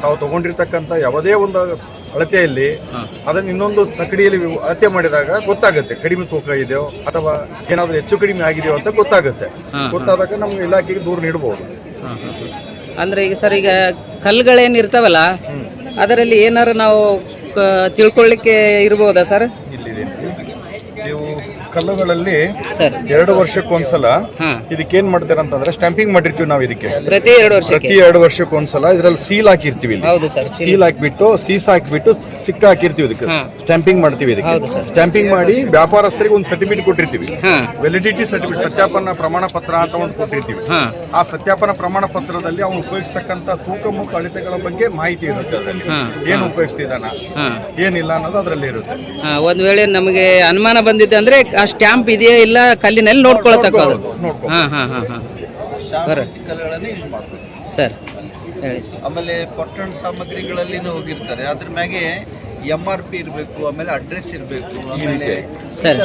ತಾವು ತೊಗೊಂಡಿರ್ತಕ್ಕಂಥ ಯಾವುದೇ ಒಂದು ಅಳತೆಯಲ್ಲಿ ಅದನ್ನು ಇನ್ನೊಂದು ತಕಡಿಯಲ್ಲಿ ಅಳತೆ ಮಾಡಿದಾಗ ಗೊತ್ತಾಗುತ್ತೆ ಕಡಿಮೆ ತೂಕ ಇದೆಯೋ ಅಥವಾ ಏನಾದರೂ ಹೆಚ್ಚು ಕಡಿಮೆ ಆಗಿದೆಯೋ ಅಂತ ಗೊತ್ತಾಗುತ್ತೆ. ಗೊತ್ತಾದಾಗ ನಮ್ಮ ಇಲಾಖೆಗೆ ದೂರ ನೀಡಬಹುದು ಅಂದರೆ ಈಗ ಸರ್ ಈಗ ಕಲ್ಲುಗಳೇನು ಇರ್ತಾವಲ್ಲ ಅದರಲ್ಲಿ ಏನಾರು ನಾವು ಕ- ತಿಳ್ಕೊಳ್ಳಿಕ್ಕೆ ಇರ್ಬೋದಾ ಸರ್? ಇಲ್ಲಿದೆ ಕಲ್ಲುಗಳಲ್ಲಿ ಎರಡು ವರ್ಷಕ್ಕೊಂದ್ಸಲ ಇದಕ್ಕೆ ಏನ್ ಮಾಡ್ತಾರೆ ಅಂತಂದ್ರೆ ಸ್ಟ್ಯಾಂಪಿಂಗ್ ಮಾಡಿರ್ತೀವಿ ನಾವು ಇದಕ್ಕೆ. ಪ್ರತಿ ಎರಡು ವರ್ಷಕ್ಕೆ. ಪ್ರತಿ ಎರಡು ವರ್ಷಕ್ಕೊಂದ್ಸಲ ಇದ್ರಲ್ಲಿ ಸೀಲ್ ಹಾಕಿರ್ತೀವಿ ಇಲ್ಲಿ. ಹೌದು ಸರ್ ಸೀಲ್ ಹಾಕ್ಬಿಟ್ಟು ಸೀಸ್ ಹಾಕಿಬಿಟ್ಟು ಸಿಕ್ಕ ಹಾಕಿರ್ತೀವಿ ಇದಕ್ಕೆ. ಸ್ಟ್ಯಾಂಪಿಂಗ್ ಮಾಡ್ತೀವಿ ಇದಕ್ಕೆ. ಸ್ಟ್ಯಾಂಪಿಂಗ್ ಮಾಡಿ ವ್ಯಾಪಾರಸ್ಥರಿಗೆ ಒಂದು ಸರ್ಟಿಫಿಕೇಟ್ ಕೊಟ್ಟಿರ್ತೀವಿ. ವ್ಯಾಲಿಡಿಟಿ ಸರ್ಟಿಫಿಕೇಟ್ ಸತ್ಯಾಪನ ಪ್ರಮಾಣ ಪತ್ರ ಅಂತ ಒಂದು ಕೊಟ್ಟಿರ್ತೀವಿ. ಆ ಸತ್ಯಾಪನ ಪ್ರಮಾಣ ಪತ್ರದಲ್ಲಿ ಅವನು ಉಪಯೋಗಿಸ್ತಕ್ಕಂಥ ತೂಕ ಮುಖ ಅಳತೆಗಳ ಬಗ್ಗೆ ಮಾಹಿತಿ ಇರುತ್ತೆ ಅದರಲ್ಲಿ. ಏನು ಉಪಯೋಗಿಸ್ತಿದ್ದಾನ? ಏನಿಲ್ಲ ಅನ್ನೋದು ಅದರಲ್ಲಿ ಇರುತ್ತೆ ಒಂದ್ ಒಂದು ವೇಳೆ ನಮಗೆ ಅನುಮಾನ ಬಂದಿದೆ ಅಂದ್ರೆ ಆ ಸ್ಟ್ಯಾಂಪ್ ಇದೆಯಾ ಇಲ್ಲ ಕಲ್ಲಿನಲ್ಲಿ ನೋಡ್ಕೊಳತಕ್ಕದು ನೋಡ್ಕೊ ಹಾಂ ಹಾಂ ಹಾಂ ಹಾಂ. ಸರ್ ಆಮೇಲೆ ಪಟ್ಟಣ ಸಾಮಗ್ರಿಗಳಲ್ಲಿ ಹೋಗಿರ್ತಾರೆ. ಅದ್ರ ಮ್ಯಾಗೆ ಎಂ ಆರ್ ಪಿ ಇರಬೇಕು ಆಮೇಲೆ ಅಡ್ರೆಸ್ ಇರಬೇಕು ಆಮೇಲೆ ಸರ್.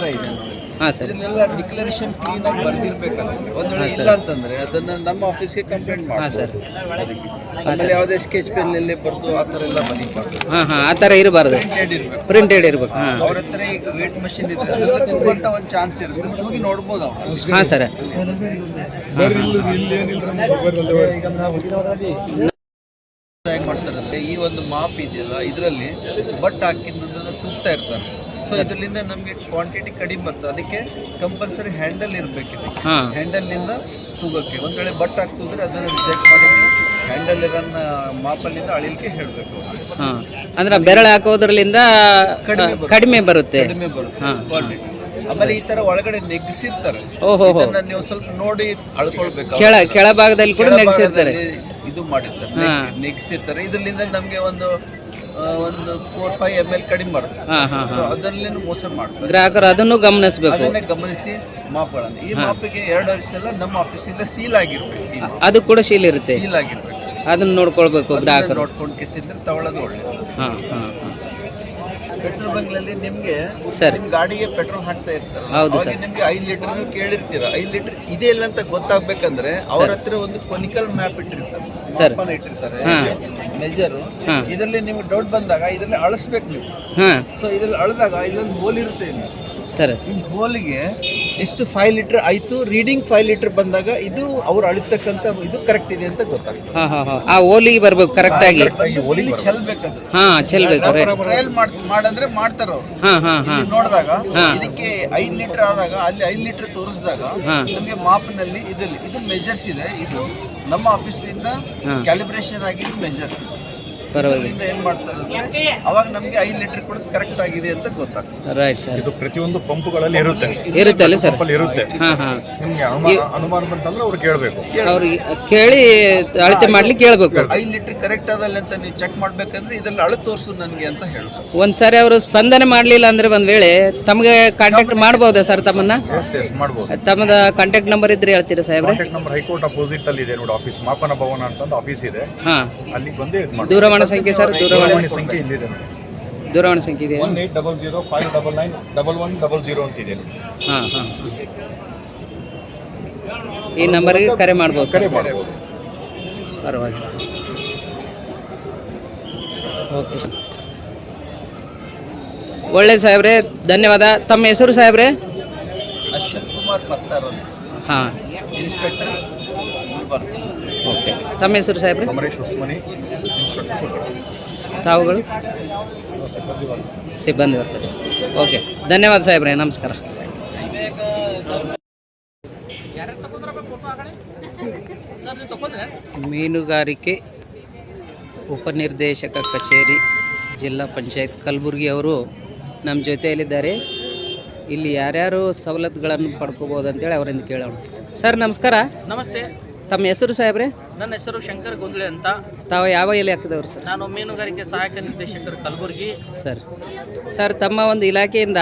ಇದನ್ನೆಲ್ಲ ಡಿಕ್ಲರೇಷನ್ ಕ್ಲೀನ್ ಆಗಿ ಬರ್ದಿರ್ಬೇಕಲ್ಲ. ಒಂದ್ ವೇಳೆ ಇಲ್ಲ ಅಂತಂದ್ರೆ ಅದನ್ನ ನಮ್ಮ ಆಫೀಸ್ಗೆ ಕಂಪ್ಲೇಂಟ್ ಹಾಂ ಮಾಡಿ ಸರ್. ಆಮೇಲೆ ಯಾವುದೇ ಸ್ಕೆಚ್ ಪೆನ್ ಎಲ್ಲೇ ಬರ್ದು ಆ ಥರ ಎಲ್ಲ ಬರೀಬಾರ್ದು. ಹಾಂ ಹಾಂ ಆ ಥರ ಇರಬಾರ್ದು. ಪ್ರಿಂಟೆಡ್ ಇರಬೇಕು. ಪ್ರಿಂಟೆಡ್ ಇರ್ಬೇಕು ಹಾಂ. ಅವ್ರ ಹತ್ರ ಈಗ ವೇಟ್ ಮಷಿನ್ ಇದ್ರೆ ತೂಗುವಂತ ಒಂದು ಚಾನ್ಸ್ ಇರುತ್ತೆ. ಹೋಗಿ ನೋಡ್ಬೋದು ಅವ್ರು. ಹಾಂ ಸರ್. ಈಗ ನಾವು ಹೆಂಗ್ ಮಾಡ್ತಾರೆ ಈ ಒಂದು ಮಾಪ್ ಇದೆಯಲ್ಲ ಇದರಲ್ಲಿ ಬಟ್ ಹಾಕಿದ್ದನ್ನ ತೂಗ್ತಾ ಇರ್ತಾರೆ. ಸೊ ಇದರಿಂದ ನಮಗೆ ಕ್ವಾಂಟಿಟಿ ಕಡಿಮೆ ಬರ್ತದೆ ಅದಕ್ಕೆ ಕಂಪಲ್ಸರಿ ಹ್ಯಾಂಡಲ್ ಇರಬೇಕಿದೆ ಹ್ಯಾಂಡಲ್ ಹ್ಯಾಂಡಲ್ನಿಂದ ತೂಗಕ್ಕೆ ಒಂದ್ ವೇಳೆ ಬಟ್ ಹಾಕ್ತಿದ್ರೆ ಅದನ್ನು ರಿಜೆಕ್ಟ್ ಮಾಡಿ ನೀವು ಹ್ಯಾಂಡಲ್ ಇರನ್ನ ಮಾಪಲ್ಲಿಂದ ಅಳಿಲಿಕ್ಕೆ ಹೇಳಬೇಕು. ಅಂದ್ರೆ ಬೆರಳು ಹಾಕೋದ್ರಲ್ಲಿಂದ ಕಡಿಮೆ ಬರುತ್ತೆ. ಕಡಿಮೆ ಬರುತ್ತೆ. ಕ್ವಾಂಟಿಟಿ ಆಮೇಲೆ ಈ ತರ ಒಳಗಡೆ ನೆಗ್ಸಿರ್ತಾರೆ. ಇದನ್ನ ನೀವು ಸ್ವಲ್ಪ ನೋಡಿ ಅಳ್ಕೊಳ್ಬೇಕು. ಕೆಳ ಕೆಳಭಾಗದಲ್ಲಿ ಕೂಡ ನೆಗ್ಸಿರ್ತಾರೆ. ಇದು ಮಾಡಿರ್ತಾರೆ. ನೆಗ್ಸಿರ್ತಾರೆ. ಇದರಿಂದ ನಮಗೆ ಒಂದು ಒಂದು ಫೋರ್ ಫೈವ್ ಎಂ ಎಲ್ ಕಡಿಮೆ ಮಾಡ್ತಾರೆ ಹಾ ಹಾ So ಹಾ ಅದರಲ್ಲೇನು ಮೋಸ ಮಾಡ್ತಾರೆ. ಗ್ರಾಹಕರು ಅದನ್ನು ಗಮನಿಸಬೇಕು. ಅದನ್ನೇ ಗಮನಿಸಿ ಮಾಪ್ಗಳನ್ನು ಈ ಮಾಪಿಗೆ ಎರಡು ವರ್ಷ ನಮ್ಮ ಆಫೀಸಿಂದ ಸೀಲ್ ಆಗಿರ್ಬೇಕು ಈ ಮಾಪ್. ಅದು ಕೂಡ ಶೀಲ್ ಇರುತ್ತೆ. ಸೀಲ್ ಆಗಿರ್ಬೇಕು ಅದನ್ನ ನೋಡ್ಕೊಳ್ಬೇಕು ಗ್ರಾಹಕರು. ನೋಡ್ಕೊಂಡು ಕಿಸಿದ್ರೆ ತಗೊಳ್ಳೋದು ಒಳ್ಳೇದು. ಹಾ ಹಾ ಹಾ. ಪೆಟ್ರೋಲ್ ಬಂಕ್ನಲ್ಲಿ ನಿಮ್ಗೆ ಸರ್. ನಿಮ್ಮ ಗಾಡಿಗೆ ಪೆಟ್ರೋಲ್ ಹಾಕ್ತಾ ಇರ್ತಾರೆ ಹೌದು ಅವಾಗ ನಿಮ್ಗೆ ಐದು ಲೀಟರ್ ಕೇಳಿರ್ತೀರ. ಐದು ಲೀಟರ್ ಇದೆ ಇಲ್ಲ ಅಂತ ಗೊತ್ತಾಗ್ಬೇಕಂದ್ರೆ ಅವ್ರ ಹತ್ರ ಒಂದು ಕೊನಿಕಲ್ ಮ್ಯಾಪ್ ಇಟ್ಟಿರ್ತಾರೆ. ಸರ್. ಮಾಪನ ಇಟ್ಟಿರ್ತಾರೆ ಹಾ. ಮೆಜರ್ ಹಾ. ಇದರಲ್ಲಿ ನಿಮ್ಗೆ ಡೌಟ್ ಬಂದಾಗ ಇದರಲ್ಲಿ ಅಳಿಸ್ಬೇಕು ನೀವು. ಹಾ. ಸೊ ಇದ್ರಲ್ಲಿ ಅಳದಾಗ ಇಲ್ಲೊಂದು ಹೋಲ್ ಇರುತ್ತೆ ಇಲ್ಲಿ. ಸರ್. ಈ ಹೋಲ್ಗೆ ಎಷ್ಟು ಫೈವ್ ಲೀಟರ್ ಆಯ್ತು ರೀಡಿಂಗ್ ಫೈವ್ ಲೀಟರ್ ಬಂದಾಗ ಇದು ಅವ್ರು ಅಳಿತಕ್ಕಂತ ಇದು ಕರೆಕ್ಟ್ ಇದೆ ಅಂತ ಗೊತ್ತಾಗ್ತದೆ. ಹಾ ಹಾ ಹಾ. ಆ ಹೋಲಿಗೆ ಬರ್ಬೇಕು ಕರೆಕ್ಟ್ ಆಗಿ. ಬಂದು ಇಲ್ಲಿ ಚೆಲ್ಬೇಕದು ಹಾ ಚೆಲ್ಬೇಕು ಟ್ರಯಲ್ ಮಾಡ್ ಮಾಡಂದ್ರೆ ಮಾಡ್ತಾರ ಅವ್ರು. ಹಾ ಹಾ ಹಾ. ಇಲ್ಲಿ ನೋಡಿದಾಗ ಹಾ. ಇದಕ್ಕೆ ಐದ್ ಲೀಟರ್ ಆದಾಗ ಅಲ್ಲಿ ಐದ್ ಲೀಟರ್ ತೋರಿಸಿದಾಗ ಹಾ. ನಮಗೆ ಮಾಪ್ನಲ್ಲಿ ಇದ್ರಲ್ಲಿ ಇದು ಮೆಜರ್ಸ್ ಇದೆ ಇದು ನಮ್ಮ ಆಫೀಸ್ನಿಂದ. ಕ್ಯಾಲಿಬ್ರೇಷನ್ ಆಗಿದ್ದು ಮೆಜರ್ಸ್ ಪರವಾಗಿಲ್ಲ. ಏನ್ ಮಾಡ್ತಾರೆ ಅಂದ್ರೆ ಅವಾಗ ನಮಗೆ ಐದು ಲೀಟರ್ ಕೊಡೋದು ಕರೆಕ್ಟ್ ಆಗಿದೆ ಅಂತ ಗೊತ್ತಾಗ್ತದೆ. ರೈಟ್ ಸರ್ ಇದು ಪ್ರತಿಯೊಂದು ಪಂಪ್ಗಳಲ್ಲಿ ಇರುತ್ತೆ. ಇರುತ್ತೆ ಅಲ್ಲ ಸರ್ ಪಂಪಲ್ಲಿ ಇರುತ್ತೆ. ಹಾ ಹಾ. ನಿಮ್ಗೆ ಅನುಮಾನ ಅನುಮಾನ ಬಂತಂದ್ರೆ ಅವ್ರು ಕೇಳಬೇಕು. ಅವ್ರಿಗೆ ಕೇಳಿ ಅಳತೆ ಮಾಡ್ಲಿಕ್ಕೆ ಹೇಳ್ಬೇಕು ಐದು ಲೀಟರ್ ಕರೆಕ್ಟ್ ಅದಲ್ಲ ಅಂತ ನೀವು ಚೆಕ್ ಮಾಡ್ಬೇಕಂದ್ರೆ ಇದ್ರಲ್ಲಿ ಅಳು ತೋರಿಸು ನನಗೆ ಅಂತ ಹೇಳ್ಬೇಕು ಒಂದ್ಸಾರಿ ಅವರು ಸ್ಪಂದನೆ ಮಾಡಲಿಲ್ಲ ಅಂದ್ರೆ ಒಂದ್ ವೇಳೆ ತಮಗೆ ಕಾಂಟ್ಯಾಕ್ಟ್ ಮಾಡ್ಬೋದಾ ಸರ್ ತಮ್ಮನ್ನ? ಎಸ್ ಎಸ್ ಮಾಡ್ಬೋದು. ತಮ್ಮದ ಕಾಂಟ್ಯಾಕ್ಟ್ ನಂಬರ್ ಇದ್ರೆ ಹೇಳ್ತೀರಾ ಸಾಹೇಬ್ರೆ ಕಾಂಟ್ಯಾಕ್ಟ್ ನಂಬರ್ ಹೈಕೋರ್ಟ್ ಅಪೋಸಿಟ್ ಅಲ್ಲಿ ಇದೆ ನೋಡಿ ಆಫೀಸ್ ಮಾಪನ ಭವನ ಅಂತಂದು ಆಫೀಸ್ ಇದೆ. ಹಾ. ಅಲ್ಲಿಗೆ ಬಂದು ಇದು ದೂರವಾಣಿ ಸಂಖ್ಯೆ ಸರ್? ದೂರವಾಣಿ ದೂರವಾಣಿ ಸಂಖ್ಯೆ ಇಲ್ಲಿದೆ ದೂರವಾಣಿ ಸಂಖ್ಯೆ ಇದೆ one eight double zero five double nine double one double zero ಅಂತ ಇದೆ ನೋಡಿ ಹಾ ಹಾ ಈ ನಂಬರ್ಗೆ ಕರೆ ಮಾಡ್ಬೋದು ಕರೆ ಮಾಡ್ಬೋದು. ಪರವಾಗಿಲ್ಲ. Okay sir. ಒಳ್ಳೆ ಸಾಹೇಬ್ರೆ ಧನ್ಯವಾದ. ತಮ್ಮ ಹೆಸರು ಸಾಹೇಬ್ರೆ? ಅಶ್ವಥ್ ಕುಮಾರ್ ಪತ್ತಾರ್ ಹಾಂ. Inspector okay. ತಮ್ಮ ಹೆಸರು ಸಾಹೇಬ್ರೆ? ಅಮರೇಶ್ ಹೊಸ್ಮನಿ ಇನ್ಸ್ಪೆಕ್ಟರ್ ತಾವುಗಳು? ಸಿಬ್ಬಂದಿ ಬರ್ತಾರೆ. ಓಕೆ. ಧನ್ಯವಾದ ಸಾಹೇಬ್ರೆ, ನಮಸ್ಕಾರ. ಮೀನುಗಾರಿಕೆ ಉಪನಿರ್ದೇಶಕ ಕಚೇರಿ ಜಿಲ್ಲಾ ಪಂಚಾಯತ್ ಕಲಬುರಗಿ ಅವರು ನಮ್ಮ ಜೊತೆಯಲ್ಲಿದ್ದಾರೆ. ಇಲ್ಲಿ ಯಾರ್ಯಾರು ಸವಲತ್ತುಗಳನ್ನು ಪಡ್ಕೋಬೋದು ಅಂತೇಳಿ ಅವರಿಂದ ಕೇಳೋಣ. ಸರ್, ನಮಸ್ಕಾರ. ನಮಸ್ತೆ. ತಮ್ಮ ಹೆಸರು ಸಾಹೇಬ್ರೆ? ನನ್ನ ಹೆಸರು ಶಂಕರ್ ಗೊಂದ್ಳೆ ಅಂತ. ತಾವು ಯಾವ ಇಲಾಖೆದವರು ಸರ್? ನಾನು ಮೀನುಗಾರಿಕೆ ಸಹಾಯಕ ನಿರ್ದೇಶಕರು ಕಲಬುರಗಿ. ಸರ್ ಸರ್ ತಮ್ಮ ಒಂದು ಇಲಾಖೆಯಿಂದ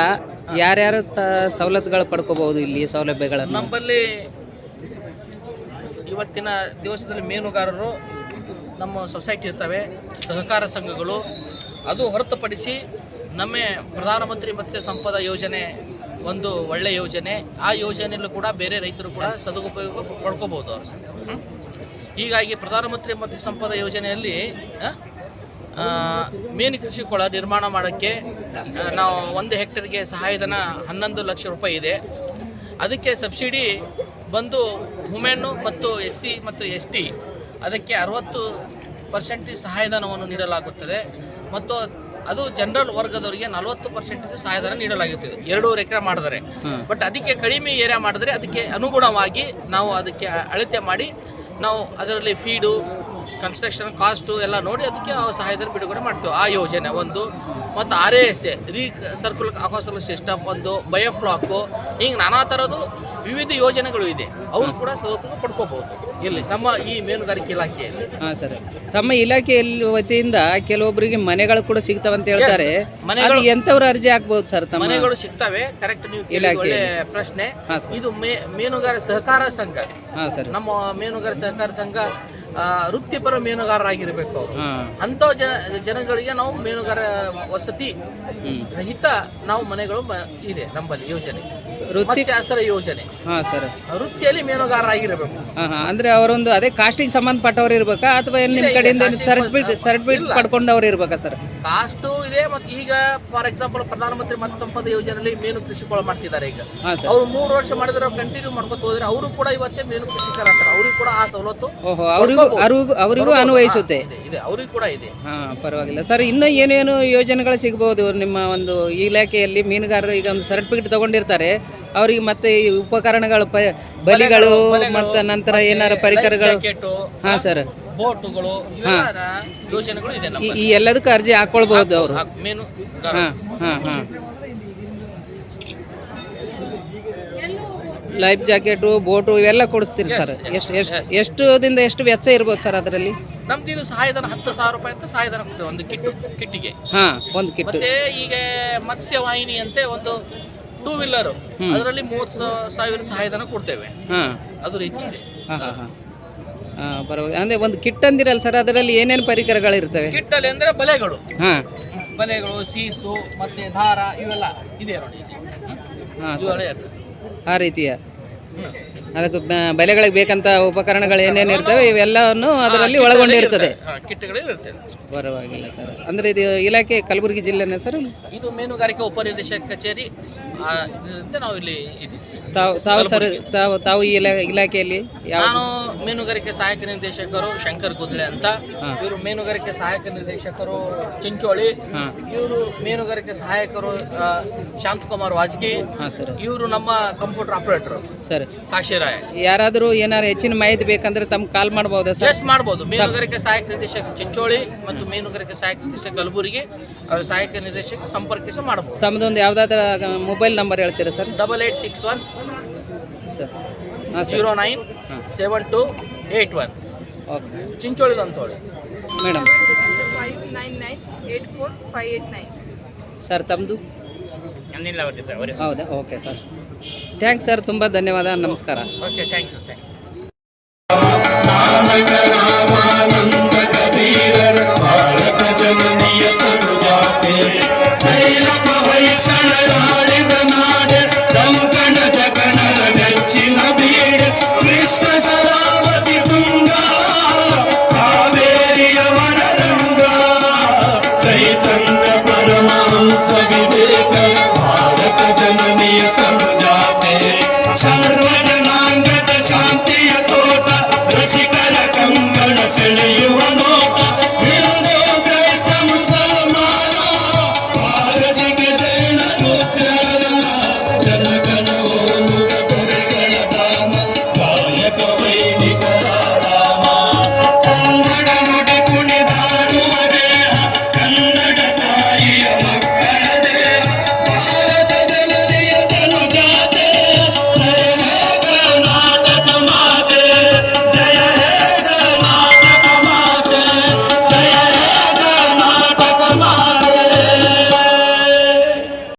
ಯಾರ್ಯಾರು ತ ಸವಲತ್ತುಗಳು ಪಡ್ಕೋಬಹುದು ಇಲ್ಲಿ ಸೌಲಭ್ಯಗಳನ್ನು? ನಮ್ಮಲ್ಲಿ ಇವತ್ತಿನ ದಿವಸದಲ್ಲಿ ಮೀನುಗಾರರು ನಮ್ಮ ಸೊಸೈಟಿ ಇರ್ತವೆ ಸಹಕಾರ ಸಂಘಗಳು. ಅದು ಹೊರತುಪಡಿಸಿ ನಮ್ಮ ಪ್ರಧಾನಮಂತ್ರಿ ಮತ್ಸ್ಯ ಸಂಪದ ಯೋಜನೆ ಒಂದು ಒಳ್ಳೆಯ ಯೋಜನೆ ಆ ಯೋಜನೆಯಲ್ಲೂ ಕೂಡ ಬೇರೆ ರೈತರು ಕೂಡ ಸದುಪಯೋಗ ಪಡ್ಕೋಬೋದು ಅವರು ಹೀಗಾಗಿ ಪ್ರಧಾನಮಂತ್ರಿ ಮತ್ತು ಸಂಪದ ಯೋಜನೆಯಲ್ಲಿ ಮೀನು ಕೃಷಿ ಕೊಳ ನಿರ್ಮಾಣ ಮಾಡೋಕ್ಕೆ ನಾವು ಒಂದು ಹೆಕ್ಟೇರ್ಗೆ ಸಹಾಯಧನ ಹನ್ನೊಂದು ಲಕ್ಷ ರೂಪಾಯಿ ಇದೆ. ಅದಕ್ಕೆ ಸಬ್ಸಿಡಿ ಬಂದು ವುಮೆನ್ನು ಮತ್ತು ಎಸ್ ಸಿ ಮತ್ತು ಎಸ್ ಟಿ ಅದಕ್ಕೆ ಅರವತ್ತು ಪರ್ಸೆಂಟ್ ಸಹಾಯಧನವನ್ನು ನೀಡಲಾಗುತ್ತದೆ. ಮತ್ತು ಅದು ಜನರಲ್ ವರ್ಗದವರಿಗೆ ನಲವತ್ತು ಪರ್ಸೆಂಟೇಜ್ ಸಹಾಯಧನ ನೀಡಲಾಗುತ್ತದೆ ಎರಡೂವರೆ ಎಕರೆ ಮಾಡಿದರೆ. ಬಟ್ ಅದಕ್ಕೆ ಕಡಿಮೆ ಏರಿಯಾ ಮಾಡಿದ್ರೆ ಅದಕ್ಕೆ ಅನುಗುಣವಾಗಿ ನಾವು ಅದಕ್ಕೆ ಅಳತೆ ಮಾಡಿ ನಾವು ಅದರಲ್ಲಿ ಫೀಡು ಕನ್ಸ್ಟ್ರಕ್ಷನ್ ಕಾಸ್ಟು ಎಲ್ಲ ನೋಡಿ ಅದಕ್ಕೆ ನಾವು ಸಹಾಯಧನ ಬಿಡುಗಡೆ ಮಾಡ್ತೇವೆ. ಆ ಯೋಜನೆ ಒಂದು. ಮತ್ತು ಆರ್ ಎ ಎಸ್ ಎ ರೀ ಸರ್ಕುಲ್ ಆಕೋಸಲ್ ಸಿಸ್ಟಮ್ ಒಂದು ಬಯೋಫ್ಲಾಕು ಹಿಂಗೆ ನಾನಾ ಥರದ್ದು ವಿವಿಧ ಯೋಜನೆಗಳು ಇದೆ. ಅವರು ಕೂಡ ಸದುಪಯೋಗ ಪಡ್ಕೋಬಹುದು. ಇಲ್ಲಿ ನಮ್ಮ ಈ ಮೀನುಗಾರಿಕೆ ಇಲಾಖೆಯಲ್ಲಿ. ಹಾಂ ಸರ್. ತಮ್ಮ ಇಲಾಖೆಯಲ್ಲಿ ವತಿಯಿಂದ ಕೆಲವೊಬ್ಬರಿಗೆ ಮನೆಗಳು ಕೂಡ ಸಿಗ್ತಾವಂತ ಹೇಳ್ತಾರೆ. ಮನೆಗಳು- ಎಂಥವ್ರು ಅರ್ಜಿ ಹಾಕ್ಬೋದು ಸರ್ ತಮ್ಮ? ಮನೆಗಳು ಸಿಗ್ತವೆ. ಕರೆಕ್ಟ್ ನೀವು ಇಲಾಖೆ ಪ್ರಶ್ನೆ. ಇದು ಮೀನುಗಾರ ಸಹಕಾರ ಸಂಘ. ಹಾಂ ಸರ್. ನಮ್ಮ ಮೀನುಗಾರ ಸಹಕಾರ ಸಂಘ ವೃತ್ತಿಪರ ಮೀನುಗಾರರಾಗಿರ್ಬೇಕು ಅವರು. ಅಂತ ಜನ ಜನಗಳಿಗೆ ನಾವು ಮೀನುಗಾರ ವಸತಿ ರಹಿತ ನಾವು ಮನೆಗಳು ಇದೆ ನಮ್ಮಲ್ಲಿ ಯೋಜನೆ. ಮತ್ಸ್ಯಾಸ್ತ್ರ ಯೋಜನೆ. ಹಾಂ ಸರ್. ವೃತ್ತಿಯಲ್ಲಿ ಮೀನುಗಾರರಾಗಿರಬೇಕು. ಅಂದ್ರೆ ಅವರೊಂದು ಅದೇ ಕಾಸ್ಟಿಗೆ ಸಂಬಂಧಪಟ್ಟವರು ಇರ್ಬೇಕಾ? ಅಥವಾ ನಿಮ್ಮ ಕಡೆಯಿಂದ ಸರ್ಟಿಫಿಕೇಟ್. ಸರ್ಟಿಫಿಕೇಟ್ ಪಡ್ಕೊಂಡವ್ರು ಇರ್ಬೇಕಾ ಸರ್? ಕಾಸ್ಟು ಇದೆ ಮತ್ತು ಈಗ ಫಾರ್ ಎಕ್ಸಾಂಪಲ್ ಪ್ರಧಾನಮಂತ್ರಿ ಮತ್ಸ್ಯ ಸಂಪದ ಯೋಜನೆಯಲ್ಲಿ ಮೀನು ಕೃಷಿ ಕೃಷಿಗಳು ಮಾಡ್ತಿದ್ದಾರೆ ಈಗ. ಅವ್ರು ಮೂರು ವರ್ಷ ಮಾಡಿದ್ರೆ ಕಂಟಿನ್ಯೂ ಮಾಡ್ಕೊತ ಹೋದ್ರೆ ಅವರು ಕೂಡ ಇವತ್ತೇ ಮೀನು ಕೃಷಿಕರಾಗ್ತಾರೆ ಅವ್ರಿಗೂ ಕೂಡ ಆ ಸವಲತ್ತು ಅವರಿಗೂ ಅವರಿಗೂ ಅವರಿಗೂ ಅನ್ವಯಿಸುತ್ತೆ. ಇದೆ ಇದೆ. ಕೂಡ ಇದೆ. ಹಾ ಪರವಾಗಿಲ್ಲ. ಸರ್ ಇನ್ನೂ ಏನೇನು ಯೋಜನೆಗಳು ಸಿಗಬಹುದು ನಿಮ್ಮ ಒಂದು ಇಲಾಖೆಯಲ್ಲಿ ಮೀನುಗಾರರು ಈಗ ಒಂದು ಸರ್ಟಿಫಿಕೇಟ್ ತಗೊಂಡಿರ್ತಾರೆ. ಅವರಿಗೆ ಮತ್ತೆ ಈ ಉಪಕರಣಗಳು ಬಲಿಗಳು ಮತ್ತೆ ನಂತರ ಏನಾರ ಪರಿಕರಗಳು? ಹಾ ಸರ್. ಬೋಟುಗಳು ಯೋಜನೆಗಳು ಇದೆ ಈ ನಮ್ಮ ಈ ಎಲ್ಲದಕ್ಕೂ ಅರ್ಜಿ ಹಾಕೊಳ್ಬಹುದು ಅವರು. ಮೀನು ಹಾ ಹಾ ಹಾ. ಲೈಫ್ ಜಾಕೆಟು ಬೋಟು ಇವೆಲ್ಲ ಕೊಡಿಸ್ತೀರಿ ಸರ್. ಎಷ್ಟು ಎಷ್ಟು ಎಷ್ಟು ದಿಂದ ಎಷ್ಟು ವೆಚ್ಚ ಇರ್ಬೋದು ಸರ್ ಅದರಲ್ಲಿ? ನಮ್ದು ಇದು ಸಹಾಯಧನ ಹತ್ತು ಸಾವಿರ ರೂಪಾಯಿ ಅಂತ ಸಹಾಯಧನ ಕೊಡ್ತೇವೆ ಒಂದು ಕಿಟ್ಟು ಕಿಟ್ಟಿಗೆ. ಹಾ ಒಂದು ಕಿಟ್ ಮತ್ತೆ ಈಗ ಮತ್ಸ್ಯ ವಾಹಿನಿ ಅಂತೆ ಒಂದು ಟೂ ವೀಲರ್ ಅದರಲ್ಲಿ ಮೂವತ್ತು ಸಾವಿರ ಸಹಾಯಧನ ಕೊಡ್ತೇವೆ. ಹಾಂ. ಅದು ರೀತಿ ಇದೆ. ಪರವಾಗಿಲ್ಲ ಅಂದ್ರೆ ಒಂದು ಕಿಟ್ ಅಂದಿರಲ್ಲ ಸರ್ ಅದರಲ್ಲಿ ಏನೇನು ಪರಿಕರಗಳಿರ್ತವೆ? ಕಿಟ್ಟಲ್ಲಿ ಅಂದ್ರೆ ಬಲೆಗಳು. ಹಾಂ. ಬಲೆಗಳು ಸೀಸು ಮತ್ತೆ ದಾರ ಇವೆಲ್ಲ ಇದೆ ನೋಡಿ ಹಾ. ಆ ರೀತಿಯ. ಅದಕ್ಕೆ ಬೆಲೆಗಳಿಗೆ ಬೇಕಂತ ಉಪಕರಣಗಳು ಏನೇನು ಇರ್ತವೆ ಇವೆಲ್ಲವನ್ನು ಅದರಲ್ಲಿ ಒಳಗೊಂಡಿರ್ತದೆ. ಪರವಾಗಿಲ್ಲ ಸರ್. ಅಂದ್ರೆ ಇದು ಇಲಾಖೆ ಕಲಬುರಗಿ ಜಿಲ್ಲೆನೇ ಸರ್? ಇದು ಮೀನುಗಾರಿಕೆ ಉಪನಿರ್ದೇಶಕ ಕಚೇರಿ. ನಾವು ಇಲ್ಲಿ ಇದ್ದೀವಿ. ತಾವು ತಾವು ಸರ್ ತಾವು ತಾವು ಈ ಇಲಾ ಇಲಾಖೆಯಲ್ಲಿ ಯಾವ ನಾನು ಮೀನುಗಾರಿಕೆ ಸಹಾಯಕ ನಿರ್ದೇಶಕರು ಶಂಕರ್ ಗುದ್ಲೆ ಅಂತ. ಇವರು ಮೀನುಗಾರಿಕೆ ಸಹಾಯಕ ನಿರ್ದೇಶಕರು ಚಿಂಚೋಳಿ. ಹಾ. ಇವರು ಮೀನುಗಾರಿಕೆ ಸಹಾಯಕರು ಆ, ಶಾಂತಕುಮಾರ್ ವಾಜಕೇಯಿ ಹಾಂ ಸರ್. ಇವರು ನಮ್ಮ ಕಂಪ್ಯೂಟರ್ ಆಪರೇಟರ್. ಸರ್. ಕಾಶಿರಾಯ್ ಯಾರಾದರೂ ಏನಾರು ಹೆಚ್ಚಿನ ಮಾಹಿತಿ ಬೇಕಂದ್ರೆ ತಮ್ಗೆ ಕಾಲ್ ಮಾಡಬಹುದು ಸರ್? ಎಸ್ ಮಾಡ್ಬೋದು. ಮೀನುಗಾರಿಕೆ ಸಹಾಯಕ ನಿರ್ದೇಶಕ ಚಿಂಚೋಳಿ ಮತ್ತು ಮೀನುಗಾರಿಕೆ ಸಹಾಯಕ ನಿರ್ದೇಶಕ ಕಲಬುರಗಿ ಅವರ ಸಹಾಯಕ ನಿರ್ದೇಶಕ ಸಂಪರ್ಕಿಸಿ ಮಾಡಬಹುದು ತಮ್ಮದೊಂದು ಯಾವುದಾದ್ರೂ ಮೊಬೈಲ್ ನಂಬರ್ ಹೇಳ್ತೀರಾ sir? Double eight six one sir ಹಾಂ sir zero nine seven two eight one okay ಚಿಂಚೋಳಿದು ಅಂತ ಹೇಳಿ madam five nine nine eight four five eight nine sir ತಮ್ಮದು ಹೌದಾ? ಓಕೆ ಸರ್ ಥ್ಯಾಂಕ್ಸ್ ಸರ್ ತುಂಬ ಧನ್ಯವಾದ. ನಮಸ್ಕಾರ. Okay thank you thank you